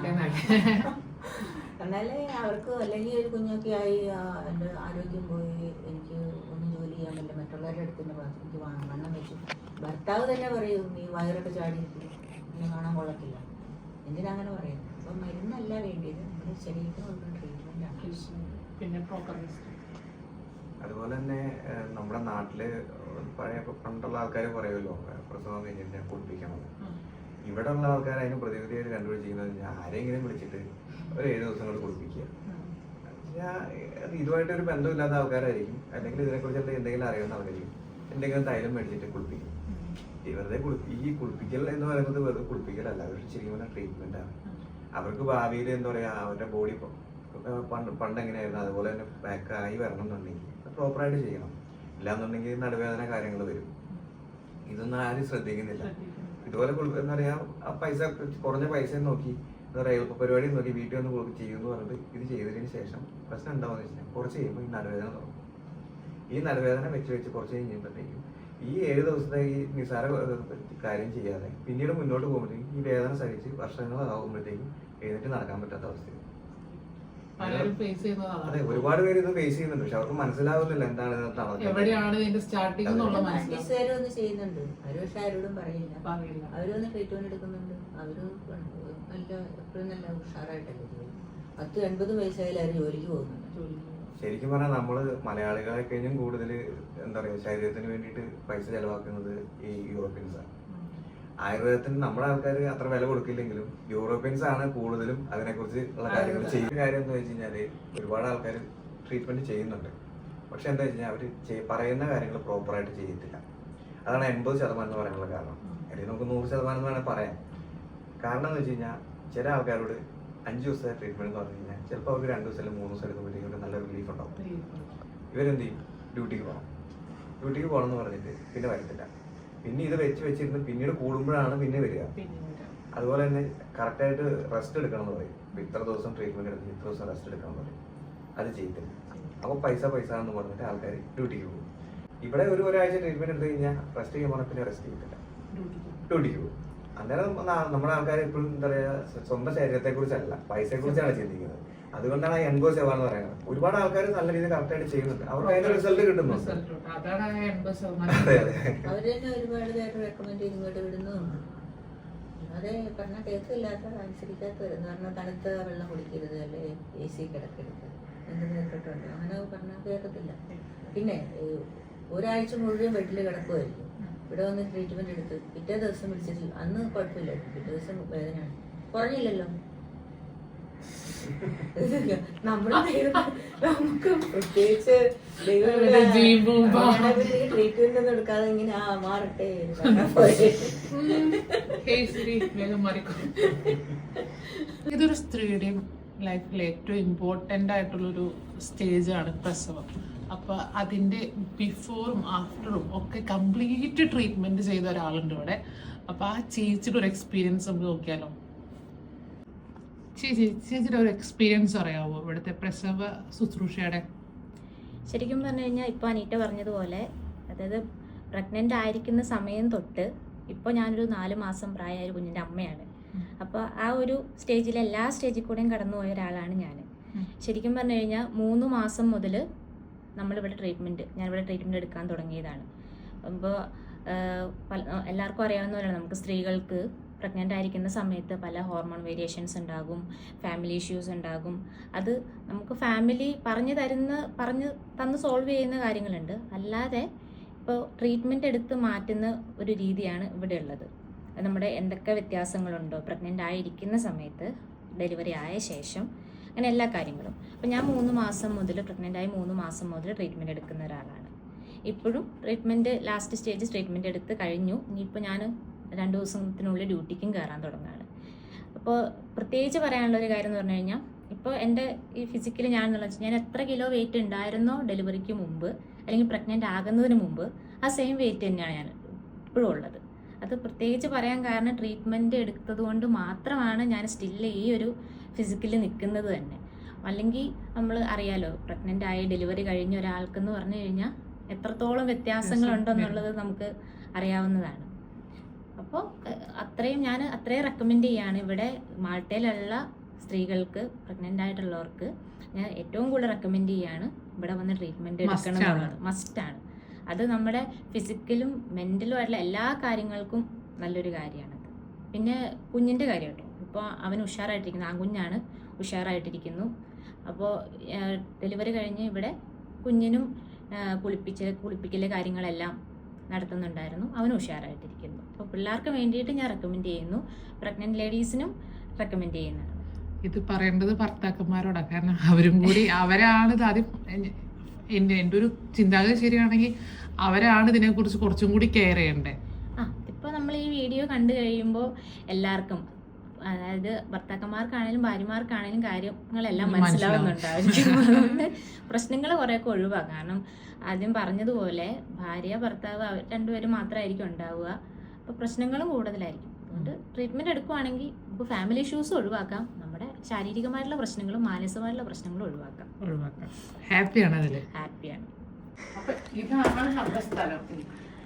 എന്നല്ലേ എന്നാലേ അവർക്ക് അല്ലെങ്കിൽ ഒരു കുഞ്ഞൊക്കെ ആയി എന്റെ ആരോഗ്യം പോയി എനിക്ക് ഒന്നും ജോലി ചെയ്യാൻ പറ്റില്ല മറ്റുള്ളവരുടെ അടുത്ത് തന്നെ പറഞ്ഞു എനിക്ക് വണ്ണം വെച്ചു. ഭർത്താവ് തന്നെ പറയും നീ വയറൊക്കെ ചാടി എന്നെ കാണാൻ കൊള്ളത്തില്ല. എന്തിനങ്ങനെ അങ്ങനെ പറയുന്നത് അപ്പം മരുന്നല്ല വേണ്ടിയത് നമ്മുടെ ശരീരത്തിനുള്ള ട്രീറ്റ്മെന്റാണ് പിന്നെ പ്രോപ്പർ അതുപോലെ തന്നെ നമ്മുടെ നാട്ടിൽ പഴയ പണ്ടുള്ള ആൾക്കാർ പറയുമല്ലോ പ്രസവം കഴിഞ്ഞിട്ട് കുളിപ്പിക്കണം ഇവിടെ ഉള്ള ആൾക്കാർ അതിന് പ്രതിവിധിയായിട്ട് കണ്ടുപിടിച്ചിരിക്കുന്നത് ഞാൻ ആരെങ്കിലും വിളിച്ചിട്ട് ഒരു ഏഴ് ദിവസം കൊണ്ട് കുളിപ്പിക്കുക ഞാൻ ഒരു ഇതുമായിട്ടൊരു ബന്ധമില്ലാത്ത ആൾക്കാരായിരിക്കും. അല്ലെങ്കിൽ ഇതിനെക്കുറിച്ച് എന്തെങ്കിലും അറിയുന്ന ആൾക്കാരും എന്തെങ്കിലും തൈലം മേടിച്ചിട്ട് കുളിപ്പിക്കും. ഇവരുടെ വെറുതെ കുളിപ്പി ഈ കുളിപ്പിക്കൽ എന്ന് പറയുന്നത് വെറുതെ കുളിപ്പിക്കലല്ല അവർ ശരിക്കും ട്രീറ്റ്മെന്റ് ആണ്. അവർക്ക് ഭാവിയിൽ എന്താ പറയാ അവരുടെ ബോഡി പണ്ട് പണ്ട് എങ്ങനെയായിരുന്നു? അതുപോലെ തന്നെ ബാക്ക് ആയി വരണം എന്നുണ്ടെങ്കിൽ പ്രോപ്പറായിട്ട് ചെയ്യണം. ഇല്ലാന്നുണ്ടെങ്കിൽ നടുവേദന കാര്യങ്ങൾ വരും. ഇതൊന്നും ആരും ശ്രദ്ധിക്കുന്നില്ല. ഇതുപോലെ എന്താ പറയാ ആ പൈസ കുറഞ്ഞ പൈസ നോക്കി എന്താ പറയുക പരിപാടി നോക്കി വീട്ടിൽ വന്ന് കുളിപ്പ് ചെയ്യുമെന്ന് പറഞ്ഞിട്ട് ഇത് ചെയ്തതിന് ശേഷം പ്രശ്നം ഉണ്ടാവുന്ന വെച്ചാൽ കുറച്ച് കഴിയുമ്പോൾ ഈ നടുവേദന തുടങ്ങും. ഈ നടുവേദന വെച്ച് വെച്ച് കുറച്ച് കഴിയുമ്പോഴത്തേക്കും ഈ ഏഴ് ദിവസത്തെ ഈ നിസാര കാര്യം ചെയ്യാതെ പിന്നീട് മുന്നോട്ട് പോകുമ്പോഴത്തേക്കും ഈ വേദന സഹിച്ച് വർഷങ്ങളാകുമ്പോഴത്തേക്കും എഴുന്നേറ്റ് നടക്കാൻ പറ്റാത്ത അവസ്ഥ പലരും ഫേസ് അതെ ഒരുപാട് പേര് ഇത് ഫേസ് ചെയ്യുന്നുണ്ട്. പക്ഷെ അവർക്ക് മനസ്സിലാവുന്നില്ല എന്താണ്. എവിടെയാണ് ഇതിന്റെ സ്റ്റാർട്ടിംഗ് മനസ്സിലാവും പ്രാക്ടീസുകാരും ചെയ്യുന്നുണ്ട്. അവർ പക്ഷെ ആരോടും പറയില്ല പറയില്ല അവരൊന്ന് ട്രീറ്റ്മെന്റ് എടുക്കുന്നുണ്ട്. അവർ നല്ല എപ്പോഴും നല്ല ഉഷാറായിട്ടല്ലേ പത്ത് എൺപത് വയസ്സായാലും അവർ ജോലിക്ക് പോകുന്നുണ്ട് ശരിക്കും പറഞ്ഞാൽ നമ്മൾ മലയാളികളെ കഴിഞ്ഞും കൂടുതൽ എന്താ പറയാ ശരീരത്തിന് വേണ്ടിയിട്ട് പൈസ ചെലവാക്കുന്നത് ഈ യൂറോപ്യൻസാണ് ആയുർവേദത്തിന് നമ്മുടെ ആൾക്കാർ അത്ര വില കൊടുക്കില്ലെങ്കിലും യൂറോപ്യൻസ് ആണ് കൂടുതലും അതിനെക്കുറിച്ച് ഉള്ള കാര്യങ്ങൾ ചെയ്യുന്ന കാര്യം എന്ന് വെച്ച് കഴിഞ്ഞാൽ ഒരുപാട് ആൾക്കാർ ട്രീറ്റ്മെന്റ് ചെയ്യുന്നുണ്ട്. പക്ഷെ എന്താ വെച്ച് കഴിഞ്ഞാൽ അവർ പറയുന്ന കാര്യങ്ങൾ പ്രോപ്പറായിട്ട് ചെയ്യത്തില്ല. അതാണ് എൺപത് ശതമാനം എന്ന് പറയാനുള്ള കാരണം. അല്ലെങ്കിൽ നമുക്ക് നൂറ് ശതമാനം എന്ന് വേണമെങ്കിൽ പറയാം. കാരണം എന്ന് വെച്ച് കഴിഞ്ഞാൽ ചില ആൾക്കാരോട് അഞ്ച് ദിവസത്തെ ട്രീറ്റ്മെന്റ് എന്ന് പറഞ്ഞു കഴിഞ്ഞാൽ ചിലപ്പോൾ അവർക്ക് രണ്ട് ദിവസം അല്ലെങ്കിൽ മൂന്ന് ദിവസം എടുക്കുമ്പോഴത്തേക്കും ഒരു നല്ല റിലീഫ് ഉണ്ടാവും. ഇവരെന്ത് ചെയ്യും? ഡ്യൂട്ടിക്ക് പോകണം ഡ്യൂട്ടിക്ക് പോകണം എന്ന് പറഞ്ഞിട്ട് പിന്നെ വരത്തില്ല. പിന്നെ ഇത് വെച്ച് വെച്ചിരുന്ന് പിന്നീട് കൂടുമ്പോഴാണ് പിന്നെ വരിക. അതുപോലെ തന്നെ കറക്റ്റായിട്ട് റെസ്റ്റ് എടുക്കണം എന്ന് പറയും. ഇത്ര ദിവസം ട്രീറ്റ്മെന്റ് എടുത്ത് ഇത്ര ദിവസം റെസ്റ്റ് എടുക്കണം എന്ന് പറയും. അത് ചെയ്തില്ല അപ്പോൾ പൈസ പൈസ എന്ന് പറഞ്ഞിട്ട് ആൾക്കാർ ഡ്യൂട്ടിക്ക് പോകും. ഇവിടെ ഒരു ഒരാഴ്ച ട്രീറ്റ്മെന്റ് എടുത്തു കഴിഞ്ഞാൽ റെസ്റ്റ് ചെയ്യാൻ പറഞ്ഞാൽ പിന്നെ റെസ്റ്റ് ചെയ്യത്തില്ല. ഡ്യൂട്ടിക്ക് പോകും. അന്നേരം നമ്മുടെ ആൾക്കാർ എപ്പോഴും എന്താ പറയാ സ്വന്തം ശരീരത്തെ കുറിച്ചല്ല പൈസയെ കുറിച്ചാണ് ചിന്തിക്കുന്നത്. അതുകൊണ്ടാണ് എൺപത് ശതമാനം എന്ന് പറയുന്നത്. ഒരുപാട് ആൾക്കാർ നല്ല രീതിയിൽ കറക്റ്റായിട്ട് ചെയ്യുന്നുണ്ട്. അവർക്ക് അതിന്റെ റിസൾട്ട് കിട്ടുന്നു അതെ അതെ. ഒരുപാട് പേര് റെക്കമെൻഡ് ഇങ്ങോട്ട് വിടുന്നുമുണ്ട് അതെ പറഞ്ഞാൽ കേൾക്കില്ലാത്ത അനുസരിക്കാത്ത എന്ന് പറഞ്ഞാൽ തണുത്ത വെള്ളം കുടിക്കരുത് അല്ലെ? എ സി കിടക്കരുത്. എന്തെങ്കിലും കേട്ടിട്ടുണ്ട് അങ്ങനെ പറഞ്ഞാൽ കേൾക്കത്തില്ല. പിന്നെ ഒരാഴ്ച മുഴുവൻ വീട്ടിൽ കിടക്കുമായിരിക്കും ഇവിടെ വന്ന് ട്രീറ്റ്മെന്റ് എടുത്ത് പിറ്റേ ദിവസം വിളിച്ചിട്ട് അന്ന് കുഴപ്പമില്ല. പിറ്റേ ദിവസം വേദന കുറഞ്ഞില്ലല്ലോ. നമ്മുടെ നമുക്ക് പ്രത്യേകിച്ച് ട്രീറ്റ്മെന്റ് ഒന്നും എടുക്കാതെ ഇങ്ങനെ ആ മാറട്ടെ. ഇതൊരു സ്ത്രീയുടെയും ലൈഫിൽ ഏറ്റവും ഇമ്പോർട്ടന്റ് ആയിട്ടുള്ളൊരു സ്റ്റേജാണ് പ്രസവം. അപ്പോൾ അതിന്റെ ബിഫോറും ആഫ്റ്ററും ഒക്കെ കംപ്ലീറ്റ് ട്രീറ്റ്മെന്റ് ചെയ്ത ഒരാളുണ്ട് ഇവിടെ. അപ്പോൾ ആ ചേച്ചിയുടെ ഒരു എക്സ്പീരിയൻസ് നമുക്ക് നോക്കിയാലോ? ചേച്ചി ചേച്ചിയുടെ ഒരു എക്സ്പീരിയൻസ് അറിയാവോ ഇവിടുത്തെ പ്രസവ ശുശ്രൂഷയുടെ? ശരിക്കും പറഞ്ഞു കഴിഞ്ഞാൽ ഇപ്പോൾ അനീറ്റ പറഞ്ഞതുപോലെ അതായത് പ്രഗ്നന്റ് ആയിരിക്കുന്ന സമയം തൊട്ട് ഇപ്പോൾ ഞാനൊരു നാല് മാസം പ്രായമായ ഒരു കുഞ്ഞിന്റെ അമ്മയാണ്. അപ്പൊ അപ്പോൾ ആ ഒരു സ്റ്റേജിൽ എല്ലാ സ്റ്റേജിൽ കൂടെയും കടന്നു പോയ ഒരാളാണ് ഞാൻ ശരിക്കും പറഞ്ഞു കഴിഞ്ഞാൽ മൂന്ന് മാസം മുതൽ നമ്മളിവിടെ ട്രീറ്റ്മെന്റ് ഞാനിവിടെ ട്രീറ്റ്മെന്റ് എടുക്കാൻ തുടങ്ങിയതാണ്. അപ്പോൾ എല്ലാവർക്കും അറിയാവുന്ന പോലെയാണ്. നമുക്ക് സ്ത്രീകൾക്ക് പ്രഗ്നന്റ് ആയിരിക്കുന്ന സമയത്ത് പല ഹോർമോൺ വേരിയേഷൻസ് ഉണ്ടാകും ഫാമിലി ഇഷ്യൂസ് ഉണ്ടാകും. അത് നമുക്ക് ഫാമിലി പറഞ്ഞു തരുന്ന പറഞ്ഞ് തന്ന് സോൾവ് ചെയ്യുന്ന കാര്യങ്ങളുണ്ട്. അല്ലാതെ ഇപ്പോൾ ട്രീറ്റ്മെന്റ് എടുത്ത് മാറ്റുന്ന ഒരു രീതിയാണ് ഇവിടെ ഉള്ളത് നമ്മുടെ എന്തൊക്കെ വ്യത്യാസങ്ങളുണ്ടോ? പ്രഗ്നന്റ് ആയിരിക്കുന്ന സമയത്ത് ഡെലിവറി ആയ ശേഷം അങ്ങനെ എല്ലാ കാര്യങ്ങളും. അപ്പോൾ ഞാൻ മൂന്ന് മാസം മുതൽ പ്രഗ്നന്റ് ആയി മൂന്ന് മാസം മുതൽ ട്രീറ്റ്മെന്റ് എടുക്കുന്ന ഒരാളാണ്. ഇപ്പോഴും ട്രീറ്റ്മെന്റ് ലാസ്റ്റ് സ്റ്റേജ് ട്രീറ്റ്മെന്റ് എടുത്ത് കഴിഞ്ഞു. ഇനിയിപ്പോൾ ഞാൻ രണ്ട് ദിവസത്തിനുള്ളിൽ ഡ്യൂട്ടിക്കും കയറാൻ തുടങ്ങുകയാണ്. അപ്പോൾ പ്രത്യേകിച്ച് പറയാനുള്ള ഒരു കാര്യം എന്ന് പറഞ്ഞു കഴിഞ്ഞാൽ ഇപ്പോൾ എന്റെ ഈ ഫിസിക്കലി ഞാൻ എന്നുള്ള ഞാൻ എത്ര കിലോ വെയിറ്റ് ഉണ്ടായിരുന്നോ ഡെലിവറിക്ക് മുമ്പ് അല്ലെങ്കിൽ പ്രഗ്നന്റ് ആകുന്നതിന് മുമ്പ് ആ സെയിം വെയിറ്റ് തന്നെയാണ് ഞാൻ ഇപ്പോഴും ഉള്ളത്. അത് പ്രത്യേകിച്ച് പറയാൻ കാരണം ട്രീറ്റ്മെന്റ് എടുത്തത് കൊണ്ട് മാത്രമാണ് ഞാൻ സ്റ്റില്ല് ഈ ഒരു ഫിസിക്കലി നിൽക്കുന്നത് തന്നെ. അല്ലെങ്കിൽ നമ്മൾ അറിയാലോ പ്രഗ്നന്റ് ആയ ഡെലിവറി കഴിഞ്ഞ ഒരാൾക്കെന്ന് പറഞ്ഞു കഴിഞ്ഞാൽ എത്രത്തോളം വ്യത്യാസങ്ങളുണ്ടെന്നുള്ളത് നമുക്ക് അറിയാവുന്നതാണ്. അപ്പോൾ അത്രയും ഞാൻ അത്രയും റെക്കമെൻഡ് ചെയ്യാണ് ഇവിടെ മാൾട്ടയിലുള്ള സ്ത്രീകൾക്ക് പ്രഗ്നന്റ് ആയിട്ടുള്ളവർക്ക് ഞാൻ ഏറ്റവും കൂടുതൽ റെക്കമെൻഡ് ചെയ്യാണ് ഇവിടെ വന്ന് ട്രീറ്റ്മെന്റ് എടുക്കണം മസ്റ്റ് ആണ്. എന്നുള്ളത്. മസ്റ്റാണ് അത് നമ്മുടെ ഫിസിക്കലും മെന്റലും ആയിട്ടുള്ള എല്ലാ കാര്യങ്ങൾക്കും നല്ലൊരു കാര്യമാണ് പിന്നെ കുഞ്ഞിന്റെ കാര്യം കേട്ടോ ഇപ്പോൾ അവൻ ഉഷാറായിട്ടിരിക്കുന്നു. ആ കുഞ്ഞാണ് ഉഷാറായിട്ടിരിക്കുന്നു. അപ്പോൾ ഡെലിവറി കഴിഞ്ഞ് ഇവിടെ കുഞ്ഞിനും കുളിപ്പിച്ച് കുളിപ്പിക്കൽ കാര്യങ്ങളെല്ലാം നടത്തുന്നുണ്ടായിരുന്നു. അവൻ ഉഷാറായിട്ടിരിക്കുന്നു. അപ്പോൾ പിള്ളേർക്ക് വേണ്ടിയിട്ട് ഞാൻ റെക്കമെൻഡ് ചെയ്യുന്നു. പ്രഗ്നന്റ് ലേഡീസിനും റെക്കമെൻഡ് ചെയ്യുന്നതാണ് ഇത് പറയേണ്ടത് ഭർത്താക്കന്മാരോടാണ് കാരണം അവരും കൂടി അവരാണ് ഇത് ആദ്യം എന്റെ എന്റെ ഒരു ചിന്താഗതി ശരിയാണെങ്കിൽ അവരാണ് ഇതിനെക്കുറിച്ച് കുറച്ചും കൂടി കെയർ ചെയ്യേണ്ടത് ആ ഇപ്പോൾ നമ്മൾ ഈ വീഡിയോ കണ്ടു കഴിയുമ്പോൾ എല്ലാവർക്കും അതായത് ഭർത്താക്കന്മാർക്കാണേലും ഭാര്യമാർക്കാണേലും കാര്യങ്ങളെല്ലാം മനസ്സിലാവുന്നുണ്ടാവും മനസ്സിലാവുന്നുണ്ടായിരിക്കും അതുകൊണ്ട് പ്രശ്നങ്ങൾ കുറേയൊക്കെ ഒഴിവാക്കാം കാരണം ആദ്യം പറഞ്ഞതുപോലെ ഭാര്യ ഭർത്താവ് അവർ രണ്ടുപേരും മാത്രമായിരിക്കും ഉണ്ടാവുക. അപ്പോൾ പ്രശ്നങ്ങളും കൂടുതലായിരിക്കും. അതുകൊണ്ട് ട്രീറ്റ്മെന്റ് എടുക്കുവാണെങ്കിൽ ഇപ്പൊ ഫാമിലി ഇഷ്യൂസ് ഒഴിവാക്കാം. നമ്മുടെ ശാരീരികമായിട്ടുള്ള പ്രശ്നങ്ങളും മാനസികമായിട്ടുള്ള പ്രശ്നങ്ങളും ഒഴിവാക്കാം. ഒഴിവാക്കാം. ഹാപ്പിയാണ് അതിൽ ഹാപ്പിയാണ് ഇതാണ് നമ്മുടെ സ്ഥലം.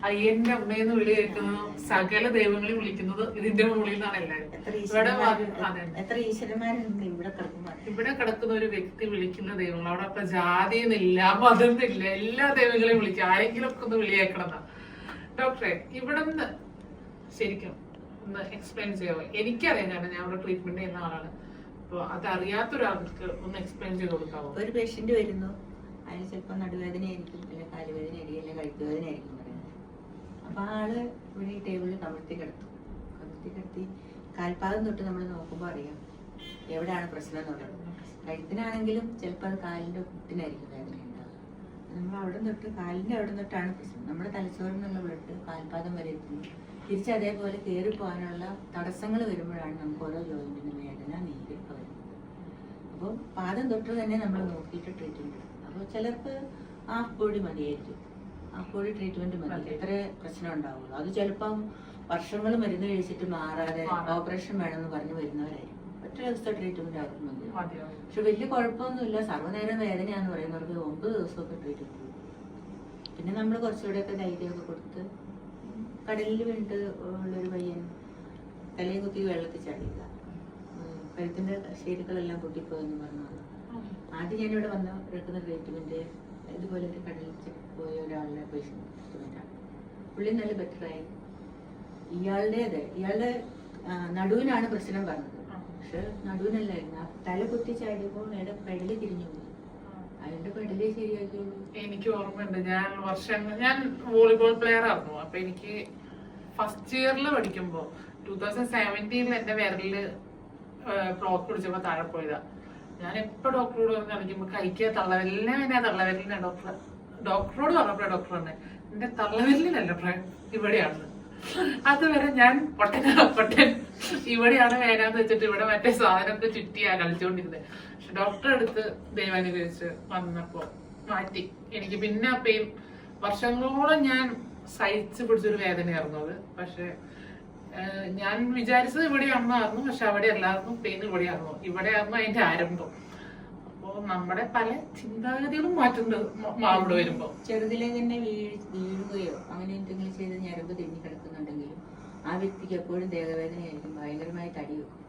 അയ്യന്റെ അമ്മയെന്ന് വിളി കേൾക്കുന്ന സകല ദൈവങ്ങളെ വിളിക്കുന്നത് ഇതിന്റെ മുകളിൽ നിന്നാണ് എല്ലാവരും ഇവിടെ അതെ. കിടക്കുന്ന ഒരു വ്യക്തി വിളിക്കുന്ന ദൈവങ്ങൾ. അവിടെ അപ്പൊ ജാതി എന്നില്ല മതം എന്നില്ല എല്ലാ ദൈവങ്ങളെയും വിളിക്കും. ആരെങ്കിലും ഒക്കെ ഒന്ന് വിളിയേക്കണം ഡോക്ടറെ ഇവിടെ നിന്ന് ശരിക്കും ഒന്ന് എക്സ്പ്ലെയിൻ ചെയ്യാമോ എനിക്കറിയാം കാരണം ഞാൻ അവിടെ ട്രീറ്റ്മെന്റ് ചെയ്യുന്ന ആളാണ്. അപ്പൊ അതറിയാത്ത ഒരാൾക്ക് ഒന്ന് എക്സ്പ്ലെയിൻ ചെയ്ത് കൊടുക്കാവോ? ഒരു പേഷ്യന്റ് വരുന്നു. അതിന് ചിലപ്പോൾ നടുവേദനയായിരിക്കും അല്ലെങ്കിൽ കാലുവേദനയായിരിക്കും അല്ലെങ്കിൽ കഴുത്തുവേദനയായിരിക്കും. അപ്പോൾ ആ ആൾ ഇവിടെ ഈ ടേബിളിൽ കമിഴ്ത്തി കിടത്തും. കമിഴ്ത്തി കിടത്തി കാൽപാദം തൊട്ട് നമ്മൾ നോക്കുമ്പോൾ അറിയാം എവിടെയാണ് പ്രശ്നം എന്ന് എന്നുള്ളത് കഴുത്തിനാണെങ്കിലും ചിലപ്പോൾ അത് കാലിന്റെ കുത്തിനായിരിക്കും വേദന ഉണ്ടാവുക. നമ്മൾ അവിടെ തൊട്ട് കാലിന്റെ അവിടെ തൊട്ടാണ് പ്രശ്നം. നമ്മുടെ തലച്ചോറിൽ നിന്നുള്ള ബ്ലഡ് കാൽപാദം വരെ എത്തുന്നു. തിരിച്ച് അതേപോലെ കയറി പോകാനുള്ള തടസ്സങ്ങൾ വരുമ്പോഴാണ് നമുക്ക് ഓരോ ജോയിന്റിന് വേദന നീര് ഒക്കെ വരുന്നത്. അപ്പോൾ പാദം തൊട്ട് തന്നെ നമ്മൾ നോക്കിയിട്ട് ട്രീറ്റ്മെന്റ് അപ്പോൾ ചിലർക്ക് ഹാഫ് ബോഡി മതിയായിരിക്കും. ബോഡി ട്രീറ്റ്മെന്റ് മതി. ഇത്ര എത്ര പ്രശ്നം ഉണ്ടാവുള്ളൂ. അത് ചിലപ്പം വർഷങ്ങൾ മരുന്ന് കഴിച്ചിട്ട് മാറാതെ. ഓപ്പറേഷൻ വേണമെന്ന് പറഞ്ഞ് വരുന്നവരായിരിക്കും. ഒറ്റ ദിവസത്തെ ട്രീറ്റ്മെന്റ് അവർക്ക് മതി. പക്ഷെ വലിയ കുഴപ്പമൊന്നുമില്ല. സർവനേരം വേദനയാന്ന് പറയുന്നവർക്ക് ഒമ്പത് ദിവസമൊക്കെ ട്രീറ്റ്മെന്റ് പിന്നെ നമ്മൾ കുറച്ചുകൂടെയൊക്കെ ധൈര്യമൊക്കെ കൊടുത്ത് കടലിൽ വീണിട്ട് ഉള്ളൊരു പയ്യൻ തലയും കുത്തി വെള്ളത്തിൽ ചാടിയില്ല ഉം, കഴുത്തിന്റെ ശരീരങ്ങളെല്ലാം പൊട്ടിപ്പോയെന്ന് പറഞ്ഞു. ആദ്യം ഞാനിവിടെ വന്ന എടുക്കുന്ന ട്രീറ്റ്മെന്റ് ഇതുപോലെ ഒരു കടലിൽ ചെ- പോയ ഒരാളുടെ ട്രീറ്റ്മെന്റാണ് പുള്ളി നല്ല ബെറ്ററായി ഇയാളുടേത് ഇയാളുടെ നടുവിനാണ് പ്രശ്നം പറഞ്ഞത് പക്ഷെ നടുവിനല്ലായിരുന്നു ആ തല കുത്തി ചാടിയപ്പോൾ അയാളുടെ പെടൽ തിരിഞ്ഞു പോയി. അയാളുടെ പെടലേ ശരിയാക്കിയുള്ളൂ എനിക്ക് ഓർമ്മയുണ്ട്. ഞാൻ വർഷങ്ങൾ ഞാൻ വോളിബോൾ പ്ലെയർ ആയിരുന്നു. അപ്പൊ എനിക്ക് ഫസ്റ്റ് ഇയറിൽ പഠിക്കുമ്പോ ടൂ തൗസൻഡ് സെവന്റീനിൽ എന്റെ വിരലിൽ ബ്ലോക്ക് പിടിച്ചപ്പോ താഴെ പോയതാ. ഞാൻ എപ്പോ ഡോക്ടറോട് പറഞ്ഞ് കാണിക്കുമ്പോ കൈക്ക് തള്ളവെല്ലാം എന്നാ തള്ളവെല്ലിനാ ഡോക്ടർ ഡോക്ടറോട് പറഞ്ഞപ്പോഴേ ഡോക്ടർ പറഞ്ഞത് എന്റെ തള്ളവെല്ലിനല്ല ഇവിടെയാണ്. അതുവരെ ഞാൻ പൊട്ടൻ പൊട്ടൻ ഇവിടെയാണ് വേനാന്ന് വെച്ചിട്ട് ഇവിടെ മറ്റേ സാധനത്തെ ചുറ്റിയാ കളിച്ചോണ്ടിരുന്നത് പക്ഷെ ഡോക്ടറെ അടുത്ത് ദൈവാനുഗ്രഹിച്ച് വന്നപ്പോ മാറ്റി. എനിക്ക് പിന്നെ അപ്പയും വർഷങ്ങളോളം ഞാൻ സഹിച്ചു പിടിച്ചൊരു വേദനയായിരുന്നു അത്. പക്ഷെ ഞാൻ വിചാരിച്ചത് ഇവിടെ ഇവിടെയാണെന്നായിരുന്നു പക്ഷെ അവിടെ അല്ലായിരുന്നു പെയിൻ ഇവിടെ ആകുമ്പോൾ അതിന്റെ ആരംഭം. അപ്പോ നമ്മുടെ പല ചിന്താഗതികളും മാറ്റുന്നത് മാവിടെ വരുമ്പോ. ചെറുതിലെ തന്നെ വീഴ് വീഴുകയോ അങ്ങനെ എന്തെങ്കിലും ചെയ്ത് ഞരമ്പ് തെന്നി കിടക്കുന്നുണ്ടെങ്കിലും ആ വ്യക്തിക്ക് എപ്പോഴും ദേഹവേദനയായിരിക്കും ഭയങ്കരമായി തടി വെക്കും.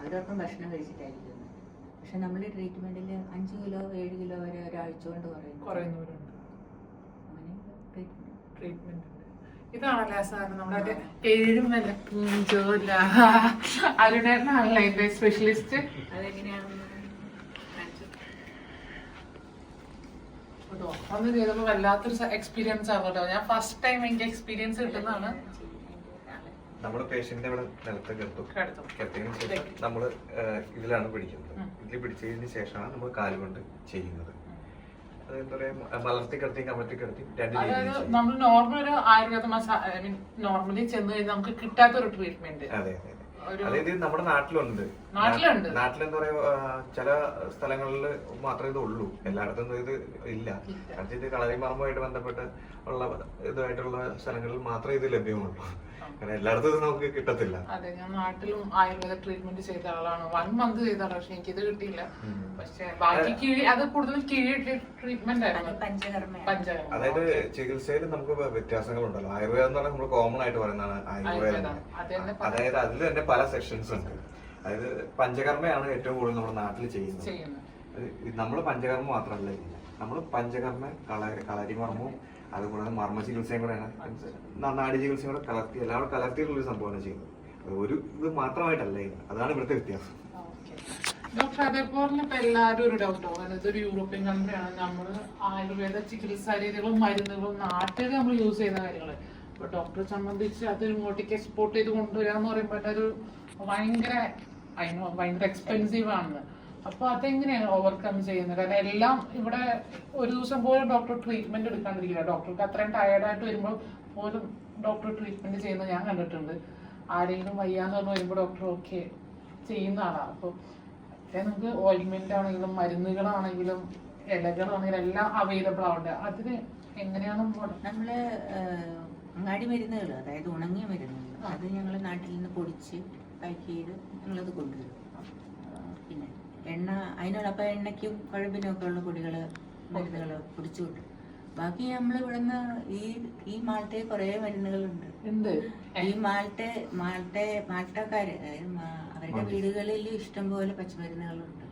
അവരൊപ്പം ഭക്ഷണം കഴിച്ചിട്ടായിരിക്കും. പക്ഷെ നമ്മുടെ ട്രീറ്റ്മെന്റിൽ അഞ്ച് കിലോ ഏഴ് കിലോ വരെ ഒരാഴ്ച കൊണ്ട് കുറയുന്നു ട്രീറ്റ്മെന്റ് ഇതാണല്ലേ ആ സാധനം നമ്മുടെ ഏഴും വില പൂഞ്ചോല അരുണേട്ടനാണല്ലോ എന്റെ സ്പെഷ്യലിസ്റ്റ് വല്ലാത്തൊരു എക്സ്പീരിയൻസ് ആണ് കേട്ടോ. ഞാൻ ഫസ്റ്റ് ടൈം എനിക്ക് എക്സ്പീരിയൻസ് കിട്ടുന്നതാണ്. നമ്മുടെ പേഷ്യന്റ് അവിടെ നിലത്ത് കിടത്തും കിടത്തും. കിടത്തിയതിനു ശേഷം നമ്മൾ ഇതിലാണ് പിടിക്കുന്നത്. ഇതിൽ പിടിച്ചതിന് ശേഷമാണ് നമ്മൾ കാലുകൊണ്ട് ചെയ്യുന്നത്. നമ്മൾ നോർമൽ ഒരു ആയുർവേദ മസാ ഐ മീൻ നോർമലി ചെന്ന് കഴിഞ്ഞാൽ നമുക്ക് കിട്ടാത്തൊരു ട്രീറ്റ്മെന്റ് അതെ അതെ. അതെ. ഒരു അതായത് നമ്മുടെ നാട്ടിലുണ്ട്. നാട്ടിലുണ്ട്. നാട്ടിലെന്താ പറയാ ചില സ്ഥലങ്ങളിൽ മാത്രമേ ഇത് ഉള്ളൂ. എല്ലായിടത്തും ഇത് ഇല്ല. ഇല്ല. കാരണം ഇത് കളരി മർമ്മമായിട്ട് ബന്ധപ്പെട്ട് ഉള്ള ഇതായിട്ടുള്ള സ്ഥലങ്ങളിൽ മാത്രമേ ഇത് ലഭ്യമുള്ളൂ. കാരണം എല്ലായിടത്തും ഇത് നമുക്ക് കിട്ടത്തില്ല. അതെ ഞാൻ നാട്ടിലും ആയുർവേദ ട്രീറ്റ്മെന്റ് ചെയ്ത ആളാണ്. വൺ മന്ത് ചെയ്ത ആളാണ് പക്ഷെ എനിക്കിത് കിട്ടിയില്ല. പക്ഷെ ബാക്കി കിഴി അത് കൂടുതൽ കിഴി ട്രീറ്റ്മെന്റ് ആയിരുന്നു. പഞ്ചകർമ്മയാണ് പഞ്ചകർമ്മ. അതായത് ചികിത്സയിൽ നമുക്ക് വ്യത്യാസങ്ങളുണ്ടല്ലോ. ആയുർവേദം എന്ന് പറഞ്ഞാൽ നമ്മൾ കോമൺ ആയിട്ട് പറയുന്നതാണ് ആയുർവേദം. അതായത് അതിൽ തന്നെ പല സെക്ഷൻസ് ഉണ്ട്. അതായത് പഞ്ചകർമ്മയാണ് ഏറ്റവും കൂടുതൽ നമ്മുടെ നാട്ടിൽ ചെയ്യുന്നത്. ചെയ്യുന്നത്. നമ്മൾ പഞ്ചകർമ്മ മാത്രമല്ല ചെയ്യുന്നത്. നമ്മൾ പഞ്ചകർമ്മ കളരി കളരിമർമ്മവും അതുകൂടാതെ മർമ്മ ചികിത്സയും കൂടെയാണ് നാടി ചികിത്സയും കൂടെ കലർത്തി എല്ലാം കൂടെ കലർത്തിയിട്ടുള്ള ഒരു സംഭവമാണ് ചെയ്യുന്നത്. അത് ഒരു ഇത് മാത്രമായിട്ടല്ല അതാണ് ഇവിടുത്തെ വ്യത്യാസം. ഡോക്ടർ അതേപോലെ ഇപ്പൊ എല്ലാവരും ഒരു ഡൗട്ടോ ഇതൊരു യൂറോപ്യൻ കൺട്രിയാണ് നമ്മൾ ആയുർവേദ ചികിത്സാ രീതികളും മരുന്നുകളും നാട്ടിൽ നമ്മൾ യൂസ് ചെയ്യുന്ന കാര്യങ്ങൾ ഇപ്പൊ ഡോക്ടറെ സംബന്ധിച്ച് അത് ഇങ്ങോട്ടേക്ക് എക്സ്പോർട്ട് ചെയ്ത് കൊണ്ടുവരാന്ന് പറയുമ്പോൾ അതൊരു ഭയങ്കര ഭയങ്കര എക്സ്പെൻസീവ് ആണ്. അപ്പൊ അതെങ്ങനെയാണ് ഓവർകം ചെയ്യുന്നത്? കാരണം എല്ലാം ഇവിടെ ഒരു ദിവസം പോലും ഡോക്ടർ ട്രീറ്റ്മെന്റ് എടുക്കാണ്ടിരിക്കില്ല. ഡോക്ടർക്ക് അത്രയും ടയർഡായിട്ട് വരുമ്പോൾ പോലും ഡോക്ടർ ട്രീറ്റ്മെന്റ് ചെയ്യുന്ന ഞാൻ കണ്ടിട്ടുണ്ട്. ആരെങ്കിലും വയ്യാന്ന് പറഞ്ഞു വരുമ്പോൾ ഡോക്ടർ ഓക്കെ ചെയ്യുന്ന ആളാണ് അപ്പോൾ നമുക്ക് ഓയിൽമെന്റ് ആണെങ്കിലും മരുന്നുകളാണെങ്കിലും ഇലകളാണെങ്കിലും എല്ലാം അവൈലബിൾ ആവുന്നുണ്ട് അതിന് എങ്ങനെയാണ് നമ്മൾ അങ്ങാടി മരുന്നുകൾ അതായത് ഉണങ്ങിയ മരുന്നുകൾ അത് ഞങ്ങൾ നാട്ടിൽ നിന്ന് പൊടിച്ച് പാക്ക് ചെയ്ത് ഞങ്ങളത് കൊണ്ടുവരും. എണ്ണ അതിനോടൊപ്പം എണ്ണയ്ക്കും കുഴമ്പിനും ഒക്കെ ഉള്ള പൊടികൾ മരുന്നുകൾ പൊടിച്ചു കൊടുക്കും ബാക്കി നമ്മൾ ഇവിടുന്ന് ഈ ഈ മാൾട്ടെ കുറേ മരുന്നുകളുണ്ട്. ഉണ്ട് ഈ മാൾട്ടെ മാൾട്ടെ മാൾട്ടക്കാര് അതായത് അവരുടെ വീടുകളിൽ ഇഷ്ടംപോലെ പച്ചമരുന്നുകളുണ്ട്?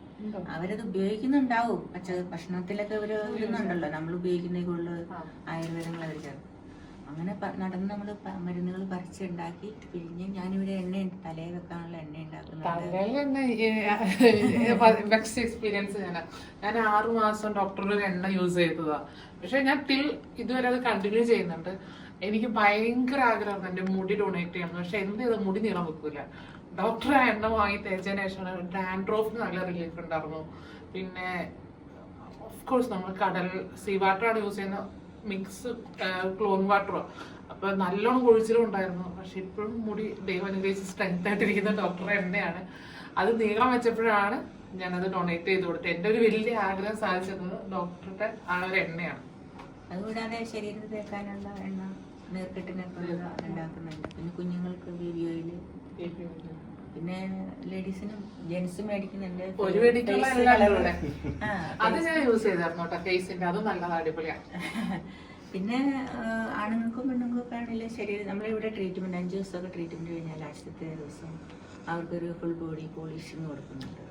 അവരത് ഉപയോഗിക്കുന്നുണ്ടാവും. പച്ച ഭക്ഷണത്തിലൊക്കെ അവർ ഇടുന്നുണ്ടല്ലോ. നമ്മൾ ഉപയോഗിക്കുന്ന കൂടുതൽ ആ. ആയുർവേദങ്ങൾ അവർ ചേർക്കും. അങ്ങനെ നടന്ന് നമ്മൾ മരുന്നുകൾ പറിച്ചുണ്ടാക്കി പിഴിഞ്ഞ് ഞാനിവിടെ എണ്ണ തലയിൽ വെക്കാനുള്ള എണ്ണ ഉണ്ടാക്കുന്നുണ്ട് എക്സ്പീരിയൻസ് ഞാൻ ഞാൻ ആറു മാസം ഡോക്ടറുടെ എണ്ണ യൂസ് ചെയ്തതാ. പക്ഷെ ഞാൻ ടിൽ ഇതുവരെ അത് കണ്ടിന്യൂ ചെയ്യുന്നുണ്ട്. എനിക്ക് ഭയങ്കര ആഗ്രഹം എന്റെ മുടി ഡൊണേറ്റ് ചെയ്യണം. പക്ഷെ എന്ത് ചെയ്ത മുടി നീളം വെക്കൂല. ഡോക്ടർ ആ എണ്ണ വാങ്ങി തേച്ചതിന് ശേഷം ഡാൻഡ്രോഫിന് നല്ല റിലീഫ് ഉണ്ടായിരുന്നു പിന്നെ ഓഫ് കോഴ്സ് നമ്മൾ കടൽ സീ വാട്ടറാണ് യൂസ് ചെയ്യുന്നത്. മിക്സ് ക്ലോൺ വാട്ടറോ അപ്പൊ നല്ലോണം കൊഴിച്ചിലും ഉണ്ടായിരുന്നു. പക്ഷെ ഇപ്പോഴും മുടി ദൈവം അനുഗ്രഹിച്ച് സ്ട്രെങ്ത് ആയിട്ടിരിക്കുന്ന ഡോക്ടർ എന്നെയാണ്. അത് നീളം വെച്ചപ്പോഴാണ് ഞാനത് ഡൊണേറ്റ് ചെയ്ത് കൊടുത്തത്. എന്റെ ഒരു വലിയ ആഗ്രഹം സാധിച്ചത് ഡോക്ടറുടെ ആ ഒരു എണ്ണയാണ്. അതുകൂടാതെ ശരീരത്തിൽ തേക്കാനുള്ള എണ്ണ നീർക്കെട്ടിനൊക്കെ ഉണ്ടാക്കുന്നുണ്ട്. പിന്നെ കുഞ്ഞുങ്ങൾക്ക് വീഡിയോയിൽ ഓയിൽ പിന്നെ ലേഡീസിനും ജെന്റ്സും മേടിക്കുന്നുണ്ട് ഒരു വെടിക്കുള്ള അത് ഞാൻ യൂസ് ചെയ്തായിരുന്നു കേട്ടോ ഫേസിന്റെ അത് നല്ലത് അടിപൊളിയാണ്. പിന്നെ ആണുങ്ങൾക്കും പെണ്ണുങ്ങൾക്കും ആണെങ്കിലും ശരീരം നമ്മളിവിടെ ട്രീറ്റ്മെന്റ് അഞ്ച് ദിവസമൊക്കെ ട്രീറ്റ്മെന്റ് കഴിഞ്ഞാൽ ലാസ്റ്റത്തെ ദിവസം അവർക്കൊരു ഫുൾ ബോഡി പോളിഷിങ് കൊടുക്കുന്നുണ്ട്.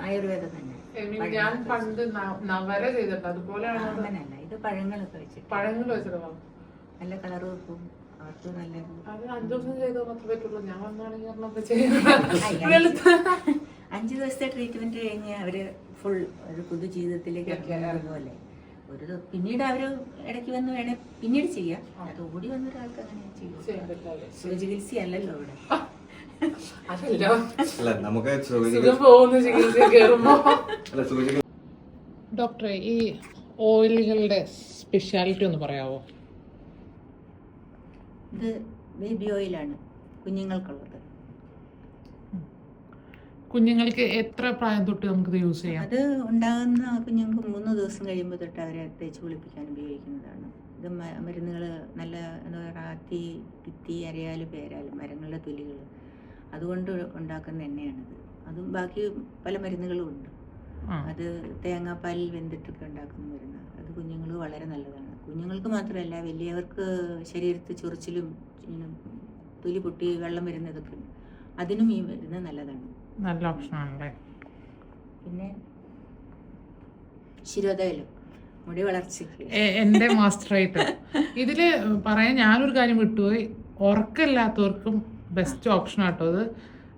ആയുർവേദം തന്നെ. ഞാൻ പണ്ട് നവര ചെയ്തിട്ടുണ്ട്. അതുപോലെയാണ് അത്? ഇത് പഴങ്ങളൊക്കെ വെച്ചിട്ട് പഴങ്ങൾ വെച്ചിട്ടുണ്ടോ? നല്ല കളർ വെക്കും. അത് അഞ്ചു ദിവസം ചെയ്താൽ മാത്രമേ പറ്റുള്ളൂ. ഞാൻ വന്നാണെങ്കിൽ ഒരെണ്ണം ചെയ്യുന്നത് അഞ്ച് ദിവസത്തെ ട്രീറ്റ്മെന്റ് കഴിഞ്ഞ് അവർ ഫുൾ ഒരു പുതു ജീവിതത്തിലേക്ക് പോലെ ഒരു പിന്നീട് അവർ ഇടയ്ക്ക് വന്ന് വേണേ പിന്നീട് ചെയ്യാം. അത് ഓടി വന്ന ഒരാൾക്ക് അങ്ങനെ ചെയ്യും സുഖചികിത്സയല്ലല്ലോ ഇവിടെ അല്ല നമുക്ക് ഡോക്ടറെ ഈ ഓയിലുകളുടെ സ്പെഷ്യാലിറ്റി ഒന്ന് പറയാവോ? ഇത് ബേബി ഓയിലാണ് കുഞ്ഞുങ്ങൾക്കുള്ളത്. കുഞ്ഞുങ്ങൾക്ക് എത്ര പ്രായം തൊട്ട് നമുക്ക് യൂസ് ചെയ്യാം? അത് ഉണ്ടാകുന്ന കുഞ്ഞുങ്ങൾക്ക് മൂന്ന് ദിവസം കഴിയുമ്പോൾ തൊട്ട് അവരെ തേച്ച് കുളിപ്പിക്കാൻ ഉപയോഗിക്കുന്നതാണ്. ഇത് മരുന്നുകൾ നല്ല എന്താ പറയുക റാത്തി കിത്തി അരയാൽ പേരാൽ മരങ്ങളുടെ തൊലികൾ അതുകൊണ്ട് ഉണ്ടാക്കുന്ന എണ്ണയാണിത്. അതും ബാക്കി പല മരുന്നുകളും ഉണ്ട്. അത് തേങ്ങാപ്പാലിൽ വെന്തിട്ടൊക്കെ ഉണ്ടാക്കുന്ന മരുന്ന് അത് കുഞ്ഞുങ്ങൾ വളരെ നല്ലതാണ്. കുഞ്ഞുങ്ങൾക്ക് മാത്രമല്ല വലിയവർക്ക് ശരീരത്ത് ചൊറിച്ചിലും തൊലി പൊട്ടി വെള്ളം വരുന്നതൊക്കെ ഉണ്ട് അതിനും ഈ മരുന്ന് നല്ലതാണ്. നല്ല ഓപ്ഷനാണല്ലേ? പിന്നെ ശിരോദയിലും മുടി വളർച്ചയ്ക്ക് എ- എന്റെ മാസ്റ്റർ ആയിട്ട്. ഇതിൽ പറയാൻ ഞാനൊരു കാര്യം വിട്ടുപോയി. ഉറക്കമില്ലാത്തവർക്കും ബെസ്റ്റ് ഓപ്ഷൻ ആട്ടോ അത്.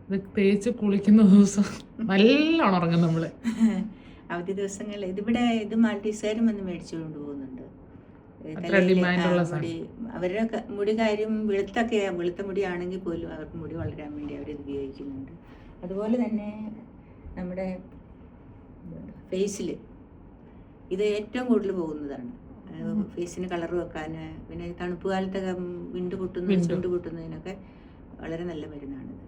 ഇത് തേച്ച് കുളിക്കുന്ന ദിവസം നല്ലോണം ഉറങ്ങും നമ്മൾ. അവധി ദിവസങ്ങളിൽ ഇതിവിടെ ഇത് മാൾട്ടീസുകാരും വന്ന് മേടിച്ചുകൊണ്ട് കൊണ്ടുപോകുന്നുണ്ട് മുടി അവരുടെ മുടി കാര്യം വെളുത്തൊക്കെ വെളുത്ത മുടി ആണെങ്കിൽ പോലും അവർക്ക് മുടി വളരാൻ വേണ്ടി അവരിത് ഉപയോഗിക്കുന്നുണ്ട്. അതുപോലെ തന്നെ നമ്മുടെ ഫേസിൽ ഇത് ഏറ്റവും കൂടുതൽ പോകുന്നതാണ്. ഫേസിന് കളർ വെക്കാൻ പിന്നെ തണുപ്പ് കാലത്തൊക്കെ വിണ്ട് പൊട്ടുന്ന. ചുണ്ട് പൊട്ടുന്നതിനൊക്കെ വളരെ നല്ല മരുന്നാണിത്.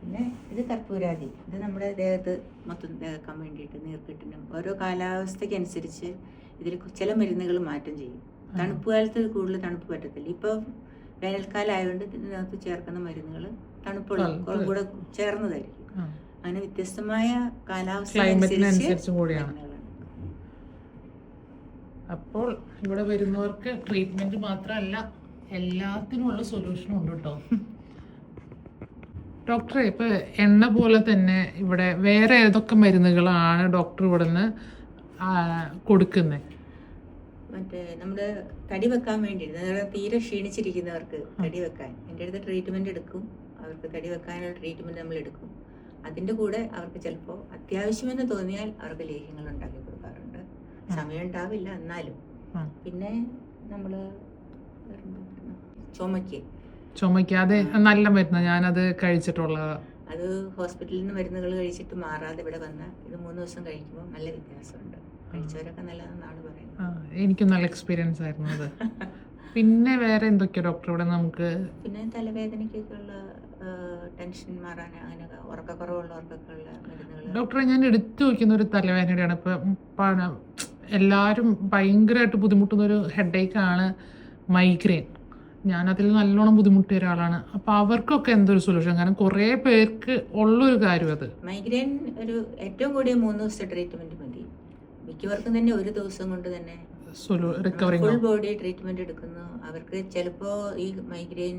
പിന്നെ ഇത് കർപ്പൂരാതി. ഇത് നമ്മുടെ ദേഹത്ത് മൊത്തം തേക്കാൻ വേണ്ടിയിട്ട് നീർക്കെട്ടിനും ഓരോ കാലാവസ്ഥയ്ക്ക് അനുസരിച്ച് ഇതിൽ ചില മരുന്നുകൾ മാറ്റം ചെയ്യും. തണുപ്പ് കാലത്ത് കൂടുതൽ തണുപ്പ് പറ്റത്തില്ല. ഇപ്പോൾ വേനൽക്കാലം ആയതുകൊണ്ട് ഇതിനകത്ത് ചേർക്കുന്ന മരുന്നുകൾ തണുപ്പുള്ള കൂടെ ചേർന്നതായിരിക്കും. അങ്ങനെ വ്യത്യസ്തമായ കാലാവസ്ഥ കൂടിയാണ്. അപ്പോൾ ഇവിടെ വരുന്നവർക്ക് ട്രീറ്റ്മെന്റ് മാത്രമല്ല എല്ലാത്തിനുമുള്ള സൊല്യൂഷനും ഉണ്ട് കേട്ടോ ഡോക്ടറെ ഇപ്പൊ എണ്ണ പോലെ തന്നെ ഇവിടെ വേറെ ഏതൊക്കെ മരുന്നുകളാണ് ഡോക്ടർ ഇവിടെ നിന്ന് കൊടുക്കുന്നത് മറ്റേ നമ്മുടെ തടി വെക്കാൻ വേണ്ടി തീരെ ക്ഷീണിച്ചിരിക്കുന്നവർക്ക് തടി വെക്കാൻ എന്റെ അടുത്ത് ട്രീറ്റ്മെന്റ് എടുക്കും. അവർക്ക് തടി വെക്കാനുള്ള ട്രീറ്റ്മെന്റ് നമ്മൾ എടുക്കും. അതിന്റെ കൂടെ അവർക്ക് ചിലപ്പോൾ അത്യാവശ്യമെന്ന് തോന്നിയാൽ അവർക്ക് ലേഹ്യങ്ങൾ ഉണ്ടാക്കി കൊടുക്കാറുണ്ട്. സമയം ഉണ്ടാവില്ല എന്നാലും. പിന്നെ നമ്മൾ ചുമയ്ക്ക് അതെ നല്ല മരുന്ന്. ഞാനത് കഴിച്ചിട്ടുള്ള അത് ഹോസ്പിറ്റലിൽ നിന്ന് മരുന്നുകൾ കഴിച്ചിട്ട് മാറാതെ ഇവിടെ വന്ന ഇത് മൂന്ന് ദിവസം കഴിക്കുമ്പോൾ നല്ല വ്യത്യാസമുണ്ട്. കഴിച്ചവരൊക്കെ നല്ലതെന്നാണ് പറയുന്നത്. ആ, എനിക്കും നല്ല എക്സ്പീരിയൻസ് ആയിരുന്നു അത്. പിന്നെ വേറെ എന്തൊക്കെയാ ഡോക്ടർ ഇവിടെ നമുക്ക്? പിന്നെ തലവേദനയ്ക്കൊക്കെ ഉള്ള ടെൻഷൻ മാറാൻ അങ്ങനെ ഉറക്കക്കുറവുള്ളവർക്കൊക്കെ ഉള്ള മരുന്നുകൾ ഡോക്ടറെ ഞാൻ എടുത്തു വയ്ക്കുന്ന ഒരു തലവേദനയാണ് ഇപ്പം എല്ലാവരും ഭയങ്കരമായിട്ട് ബുദ്ധിമുട്ടുന്ന ഒരു ഹെഡേക്കാണ് മൈഗ്രെയിൻ ഞാനതിൽ നല്ലോണം ബുദ്ധിമുട്ടിയ ഒരാളാണ്. അപ്പം അവർക്കൊക്കെ എന്തൊരു സൊല്യൂഷൻ കാരണം കുറേ പേർക്ക് ഉള്ളൊരു കാര്യം അത്. മൈഗ്രെയിൻ ഒരു ഏറ്റവും കൂടിയ മൂന്ന് ദിവസത്തെ ട്രീറ്റ്മെന്റ് മിക്കവർക്കും തന്നെ ഒരു ദിവസം കൊണ്ട് തന്നെ ഫുൾ ബോഡി ട്രീറ്റ്മെന്റ് എടുക്കുന്നു. അവർക്ക് ചിലപ്പോൾ ഈ മൈഗ്രെയിൻ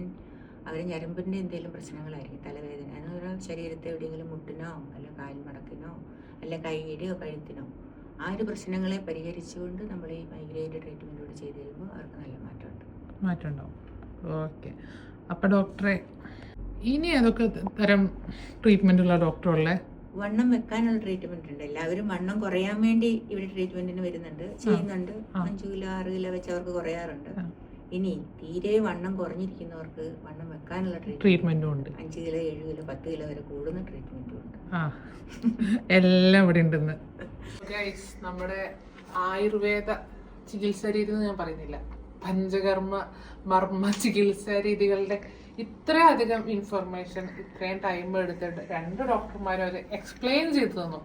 അവർ ഞരമ്പിന്റെ എന്തെങ്കിലും പ്രശ്നങ്ങളായിരിക്കും തലവേദന അതൊരു ശരീരത്തെ എവിടെയെങ്കിലും മുട്ടിനോ അല്ല കാൽമടക്കിനോ അല്ല കൈയുടെയോ കഴുത്തിനോ ആ ഒരു പ്രശ്നങ്ങളെ പരിഹരിച്ചുകൊണ്ട് നമ്മൾ ഈ മൈഗ്രെയിന്റെ ട്രീറ്റ്മെന്റ് കൂടി ചെയ്ത് കഴിയുമ്പോൾ അവർക്ക് നല്ല മാറ്റമുണ്ട്. മാറ്റമുണ്ടാവും. ഓക്കെ അപ്പം ഡോക്ടറെ ഇനി ഏതൊക്കെ തരം ട്രീറ്റ്മെന്റ് ഉള്ള ഡോക്ടറുള്ളേ വണ്ണം വെക്കാനുള്ള ട്രീറ്റ്മെന്റ് ഉണ്ട്. എല്ലാവരും വണ്ണം കുറയാൻ വേണ്ടി ഇവിടെ ട്രീറ്റ്മെന്റിന് വരുന്നുണ്ട്. ചെയ്യുന്നുണ്ട്. അഞ്ചു കിലോ ആറ് കിലോ വെച്ച് അവർക്ക് കുറയാറുണ്ട്. ഇനി തീരെ വണ്ണം കുറഞ്ഞിരിക്കുന്നവർക്ക് വണ്ണം വെക്കാനുള്ള ട്രീറ്റ്മെന്റും ഉണ്ട് അഞ്ച് കിലോ ഏഴ് കിലോ പത്ത് കിലോ വരെ കൂടുന്ന ട്രീറ്റ്മെന്റും ഉണ്ട്. ആ. എല്ലാം ഇവിടെ ഉണ്ടെന്ന്. നമ്മുടെ ആയുർവേദ ചികിത്സാ രീതി ഞാൻ പറയുന്നില്ല. പഞ്ചകർമ്മ മർമ്മ ചികിത്സാ രീതികളുടെ ഇത്രയധികം ഇൻഫർമേഷൻ ഇത്രയും ടൈം എടുത്തിട്ട് രണ്ട് ഡോക്ടർമാരും അവർ എക്സ്പ്ലെയിൻ ചെയ്തു തന്നു.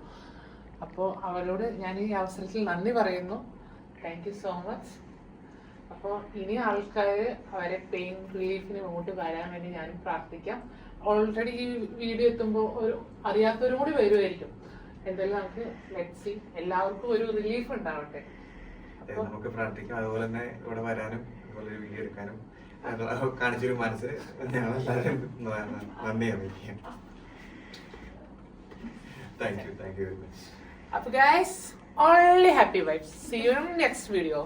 അപ്പോൾ അവരോട് ഞാൻ ഈ അവസരത്തിൽ നന്ദി പറയുന്നു. താങ്ക് യു സോ മച്ച് അപ്പോൾ ഇനി ആൾക്കാർ അവരെ പെയിൻ റിലീഫിന് മുമ്പോട്ട് വരാൻ വേണ്ടി ഞാനും പ്രാർത്ഥിക്കാം. ഓൾറെഡി ഈ വീഡിയോ എത്തുമ്പോൾ ഒരു അറിയാത്തവരും കൂടി വരുമായിരിക്കും. എന്തായാലും നമുക്ക് ലെറ്റ് എല്ലാവർക്കും ഒരു റിലീഫ് ഉണ്ടാവട്ടെ. നമുക്ക് പ്രാർത്ഥിക്കാം. അതുപോലെ തന്നെ ഇവിടെ വരാനും അതുപോലെ വീഡിയോ എടുക്കാനും. കാണിച്ചൊരു മനസ്സ് ഞങ്ങൾ എല്ലാവരും നന്ദി അറിയിക്കാം thank you thank you very much അപ്പോൾ guys only happy vibes see you next video